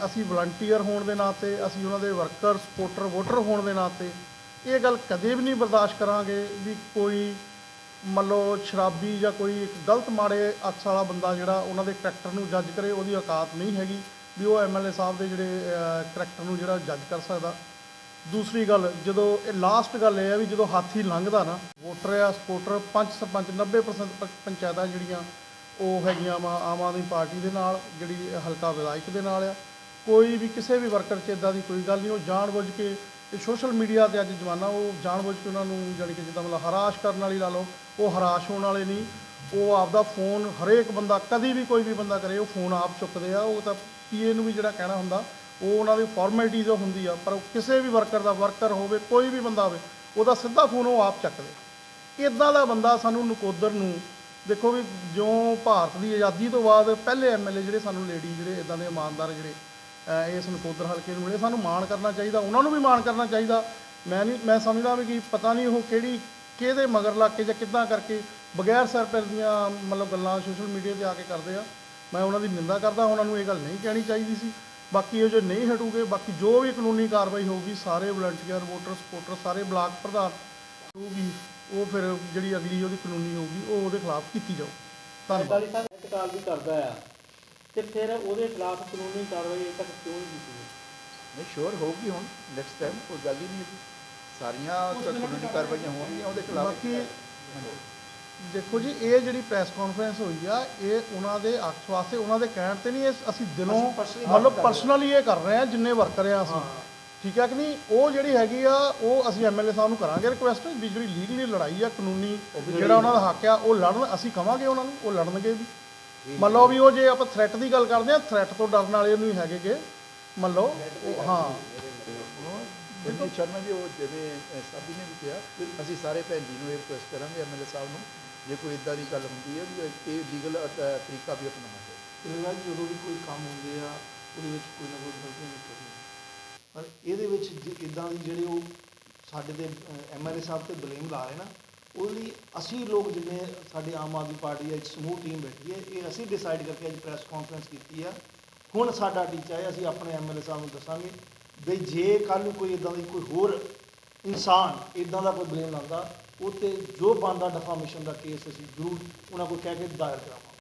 ਅਸੀਂ ਵਲੰਟੀਅਰ ਹੋਣ ਦੇ ਨਾਤੇ ਅਸੀਂ ਉਹਨਾਂ ਦੇ ਵਰਕਰ ਸਪੋਰਟਰ ਵੋਟਰ ਹੋਣ ਦੇ ਨਾਤੇ ਇਹ ਗੱਲ ਕਦੇ ਵੀ ਨਹੀਂ ਬਰਦਾਸ਼ਤ ਕਰਾਂਗੇ ਵੀ ਕੋਈ ਮੰਨ ਲਓ ਸ਼ਰਾਬੀ ਜਾਂ ਕੋਈ ਇੱਕ ਗਲਤ ਮਾੜੇ ਅਕਸ ਵਾਲਾ ਬੰਦਾ ਜਿਹੜਾ ਉਹਨਾਂ ਦੇ ਕਰੈਕਟਰ ਨੂੰ ਜੱਜ ਕਰੇ, ਉਹਦੀ ਔਕਾਤ ਨਹੀਂ ਹੈਗੀ ਵੀ ਉਹ ਐਮਐਲਏ ਸਾਹਿਬ ਦੇ ਜਿਹੜੇ ਕਰੈਕਟਰ ਨੂੰ ਜਿਹੜਾ ਜੱਜ ਕਰ ਸਕਦਾ। ਦੂਸਰੀ ਗੱਲ, ਜਦੋਂ ਇਹ ਲਾਸਟ ਗੱਲ ਇਹ ਆ ਵੀ ਜਦੋਂ ਹਾਥੀ ਲੰਘਦਾ ਨਾ, ਵੋਟਰ ਆ, ਸਪੋਰਟਰ ਪੰਚ ਸਰਪੰਚ 90% ਪ- ਪੰਚਾਇਤਾਂ ਜਿਹੜੀਆਂ, ਉਹ ਹੈਗੀਆਂ ਵਾ ਆਮ ਆਦਮੀ ਪਾਰਟੀ ਦੇ ਨਾਲ, ਜਿਹੜੀ ਹਲਕਾ ਵਿਧਾਇਕ ਦੇ ਨਾਲ ਆ। ਕੋਈ ਵੀ ਕਿਸੇ ਵੀ ਵਰਕਰ 'ਚ ਇਦਾਂ ਦੀ ਕੋਈ ਗੱਲ ਨਹੀਂ, ਉਹ ਜਾਣਬੁੱਝ ਕੇ ਇਹ ਸੋਸ਼ਲ ਮੀਡੀਆ ਤੇ ਅੱਜ ਜ਼ਮਾਨਾ ਉਹ ਜਾਣਬੁੱਝ ਕੇ ਉਹਨਾਂ ਨੂੰ ਜਾਣੀ ਕਿ ਜਿੱਦਾਂ ਮਤਲਬ ਹਰਾਸ਼ ਕਰਨ ਵਾਲੀ ਲਾ ਲਓ, ਉਹ ਹਰਾਸ਼ ਹੋਣ ਵਾਲੇ ਨਹੀਂ। ਉਹ ਆਪਦਾ ਫੋਨ ਹਰੇਕ ਬੰਦਾ, ਕਦੀ ਵੀ ਕੋਈ ਵੀ ਬੰਦਾ ਕਰੇ, ਉਹ ਫੋਨ ਆਪ ਚੁੱਕਦੇ ਆ। ਉਹ ਤਾਂ ਪੀਏ ਨੂੰ ਵੀ ਜਿਹੜਾ ਕਹਿਣਾ ਹੁੰਦਾ ਉਹ ਉਹਨਾਂ ਦੀ ਫਾਰਮੈਲਿਟੀ ਜੋ ਹੁੰਦੀ ਆ, ਪਰ ਉਹ ਕਿਸੇ ਵੀ ਵਰਕਰ ਦਾ ਵਰਕਰ ਹੋਵੇ, ਕੋਈ ਵੀ ਬੰਦਾ ਹੋਵੇ, ਉਹਦਾ ਸਿੱਧਾ ਫੋਨ ਉਹ ਆਪ ਚੱਕਦੇ ਇਦਾਂ ਦਾ ਬੰਦਾ ਸਾਨੂੰ ਨਕੋਦਰ ਨੂੰ, ਦੇਖੋ ਵੀ ਜਿਉਂ ਭਾਰਤ ਦੀ ਆਜ਼ਾਦੀ ਤੋਂ ਬਾਅਦ ਪਹਿਲੇ ਐਮਐਲਏ ਜਿਹੜੇ ਸਾਨੂੰ ਲੇਡੀ ਜਿਹੜੇ ਇਦਾਂ ਦੇ ਇਮਾਨਦਾਰ ਜਿਹੜੇ ਇਸ ਨਕੋਦਰ ਹਲਕੇ ਨੂੰ ਮਿਲੇ, ਸਾਨੂੰ ਮਾਣ ਕਰਨਾ ਚਾਹੀਦਾ, ਉਹਨਾਂ ਨੂੰ ਵੀ ਮਾਣ ਕਰਨਾ ਚਾਹੀਦਾ। ਮੈਂ ਨਹੀਂ, ਮੈਂ ਸਮਝਦਾ ਵੀ ਕਿ ਪਤਾ ਨਹੀਂ ਉਹ ਕਿਹੜੀ, ਕਿਹਦੇ ਮਗਰ ਲੱਗ ਕੇ ਜਾਂ ਕਿੱਦਾਂ ਕਰਕੇ ਬਗੈਰ ਸਿਰ ਦੀਆਂ ਮਤਲਬ ਗੱਲਾਂ ਸੋਸ਼ਲ ਮੀਡੀਆ ਤੇ ਆ ਕੇ ਕਰਦੇ ਆ। ਮੈਂ ਉਹਨਾਂ ਦੀ ਨਿੰਦਾ ਕਰਦਾ, ਉਹਨਾਂ ਨੂੰ ਇਹ ਗੱਲ ਨਹੀਂ ਕਹਿਣੀ ਚਾਹੀਦੀ ਸੀ। ਬਾਕੀ ਇਹ ਜੋ ਨਹੀਂ ਹਟੂਗੇ ਬਾਕੀ ਜੋ ਵੀ ਕਾਨੂੰਨੀ ਕਾਰਵਾਈ ਹੋਊਗੀ ਸਾਰੇ ਵਲੰਟੀਅਰ ਵੋਟਰ ਸਪੋਰਟਰ ਸਾਰੇ ਬਲਾਕ ਪ੍ਰਧਾਨ ਵੀ ਉਹ ਫਿਰ ਜਿਹੜੀ ਅਗਲੀ ਉਹਦੀ ਕਾਨੂੰਨੀ ਹੋਊਗੀ ਉਹ ਉਹਦੇ ਖਿਲਾਫ ਕੀਤੀ ਜਾਊ। ਧੰਨਵਾਦ। ਸਾਹਿਬ ਇੰਤਕਾਲ ਵੀ ਕਰਦਾ ਆ ਤੇ ਫਿਰ ਉਹਦੇ ਖਿਲਾਫ ਕਾਨੂੰਨੀ ਕਾਰਵਾਈ ਅਜੇ ਤੱਕ ਕਿਉਂ ਨਹੀਂ ਕੀਤੀ ਨਹੀਂ ਸ਼ੋਰ ਹੋਊਗੀ ਹੁਣ ਨੈਕਸਟ ਟਾਈਮ ਕੋਈ ਗੱਲ ਹੀ ਨਹੀਂ ਸਾਰੀਆਂ ਕਾਨੂੰਨੀ ਕਾਰਵਾਈਆਂ ਹੋਣਗੀਆਂ ਉਹਦੇ ਖਿਲਾਫ ਬਾਕੀ ਦੇਖੋ ਜੀ ਇਹ ਜਿਹੜੀ ਪ੍ਰੈਸ ਕਾਨਫਰੰਸ ਹੋਈ ਆ ਇਹ ਉਹਨਾਂ ਦੇ ਅਕਸ ਵਾਸਤੇ ਉਹਨਾਂ ਦੇ ਕਹਿਣ ਤੇ ਨਹੀਂ ਇਹ ਅਸੀਂ ਦਿਲੋਂ ਮਤਲਬ ਪਰਸਨਲੀ ਇਹ ਕਰ ਰਹੇ ਆ ਜਿੰਨੇ ਵਰਕਰ ਆ ਅਸੀਂ। ਠੀਕ ਹੈ ਕਿ ਨਹੀਂ? ਉਹ ਜਿਹੜੀ ਹੈਗੀ ਆ ਉਹ ਅਸੀਂ ਐਮਐਲਏ ਸਾਹਿਬ ਨੂੰ ਕਰਾਂਗੇ ਰਿਕੁਐਸਟ ਵੀ ਜਿਹੜੀ ਲੀਗਲੀ ਲੜਾਈ ਆ ਕਾਨੂੰਨੀ ਜਿਹੜਾ ਉਹਨਾਂ ਦਾ ਹੱਕ ਆ ਉਹ ਲੜਨ ਅਸੀਂ ਕਵਾਂਗੇ ਉਹਨਾਂ ਨੂੰ ਉਹ ਲੜਨਗੇ ਵੀ। ਮੰਨ ਲਓ ਵੀ ਉਹ ਜੇ ਆਪਾਂ ਥ੍ਰੈਟ ਦੀ ਗੱਲ ਕਰਦੇ ਆ ਥ੍ਰੈਟ ਤੋਂ ਡਰਨ ਵਾਲੇ ਨਹੀਂ ਹੈਗੇਗੇ ਮੰਨ ਲਓ ਉਹ ਹਾਂ। ਬਿਲਕੁਲ ਸ਼ਰਮਾ ਜੀ ਉਹ ਜਿਵੇਂ ਸਾਬੀ ਨੇ ਵੀ ਕਿਹਾ ਅਸੀਂ ਸਾਰੇ ਭੈਣ ਜੀ ਨੂੰ ਇਹ ਰਿਕੁਐਸਟ ਕਰਾਂਗੇ ਐਮਐਲਏ ਸਾਹਿਬ ਨੂੰ ਜੇ ਕੋਈ ਇਦਾਂ ਦੀ ਗੱਲ ਹੁੰਦੀ ਹੈ ਵੀ ਇਹ ਲੀਗਲ ਤਰੀਕਾ ਵੀ ਅਪਣਾਉਣਾ ਚਾਹੀਦਾ। ਇਹਦੇ ਨਾਲ ਜਦੋਂ ਵੀ ਕੋਈ ਕੰਮ ਹੁੰਦੇ ਆ, ਉਹਦੇ ਵਿੱਚ ਕੋਈ ਨਾ ਕੋਈ ਗਲਤੀ ਨਿਕਲਦੀ ਪਰ ਇਹਦੇ ਵਿੱਚ ਇਦਾਂ ਦੀ ਜਿਹੜੇ ਉਹ ਸਾਡੇ ਤੇ ਐਮਐਲਏ ਸਾਹਿਬ ਤੇ ਬਲੇਮ ਲਾ ਰਹੇ ਨਾ, ਉਹਦੇ ਲਈ ਅਸੀਂ ਲੋਕ ਜਿੰਨੇ ਸਾਡੇ ਆਮ ਆਦਮੀ ਪਾਰਟੀ ਦਾ ਇੱਕ ਸਮੂਹ ਟੀਮ ਬੈਠੀ ਹੈ, ਇਹ ਅਸੀਂ ਡਿਸਾਈਡ ਕਰਕੇ ਅੱਜ ਪ੍ਰੈਸ ਕਾਨਫਰੰਸ ਕੀਤੀ ਆ। ਹੁਣ ਸਾਡਾ ਟੀਚਾ ਹੈ, ਅਸੀਂ ਆਪਣੇ ਐਮਐਲਏ ਸਾਹਿਬ ਨੂੰ ਦੱਸਾਂਗੇ ਵੀ ਜੇ ਕੱਲ ਨੂੰ ਕੋਈ ਇਦਾਂ ਦੀ ਕੋਈ ਹੋਰ ਇਨਸਾਨ ਇਦਾਂ ਦਾ ਕੋਈ ਬਲੇਮ ਲਾਉਂਦਾ ਉਹ ਤੇ ਜੋ ਬਣਦਾ ਡਿਫਾਮੇਸ਼ਨ ਦਾ ਕੇਸ ਅਸੀਂ ਜ਼ਰੂਰ ਉਹਨਾਂ ਕੋਲ ਕਹਿ ਕੇ ਦਾਇਰ ਕਰਾਵਾਂਗੇ।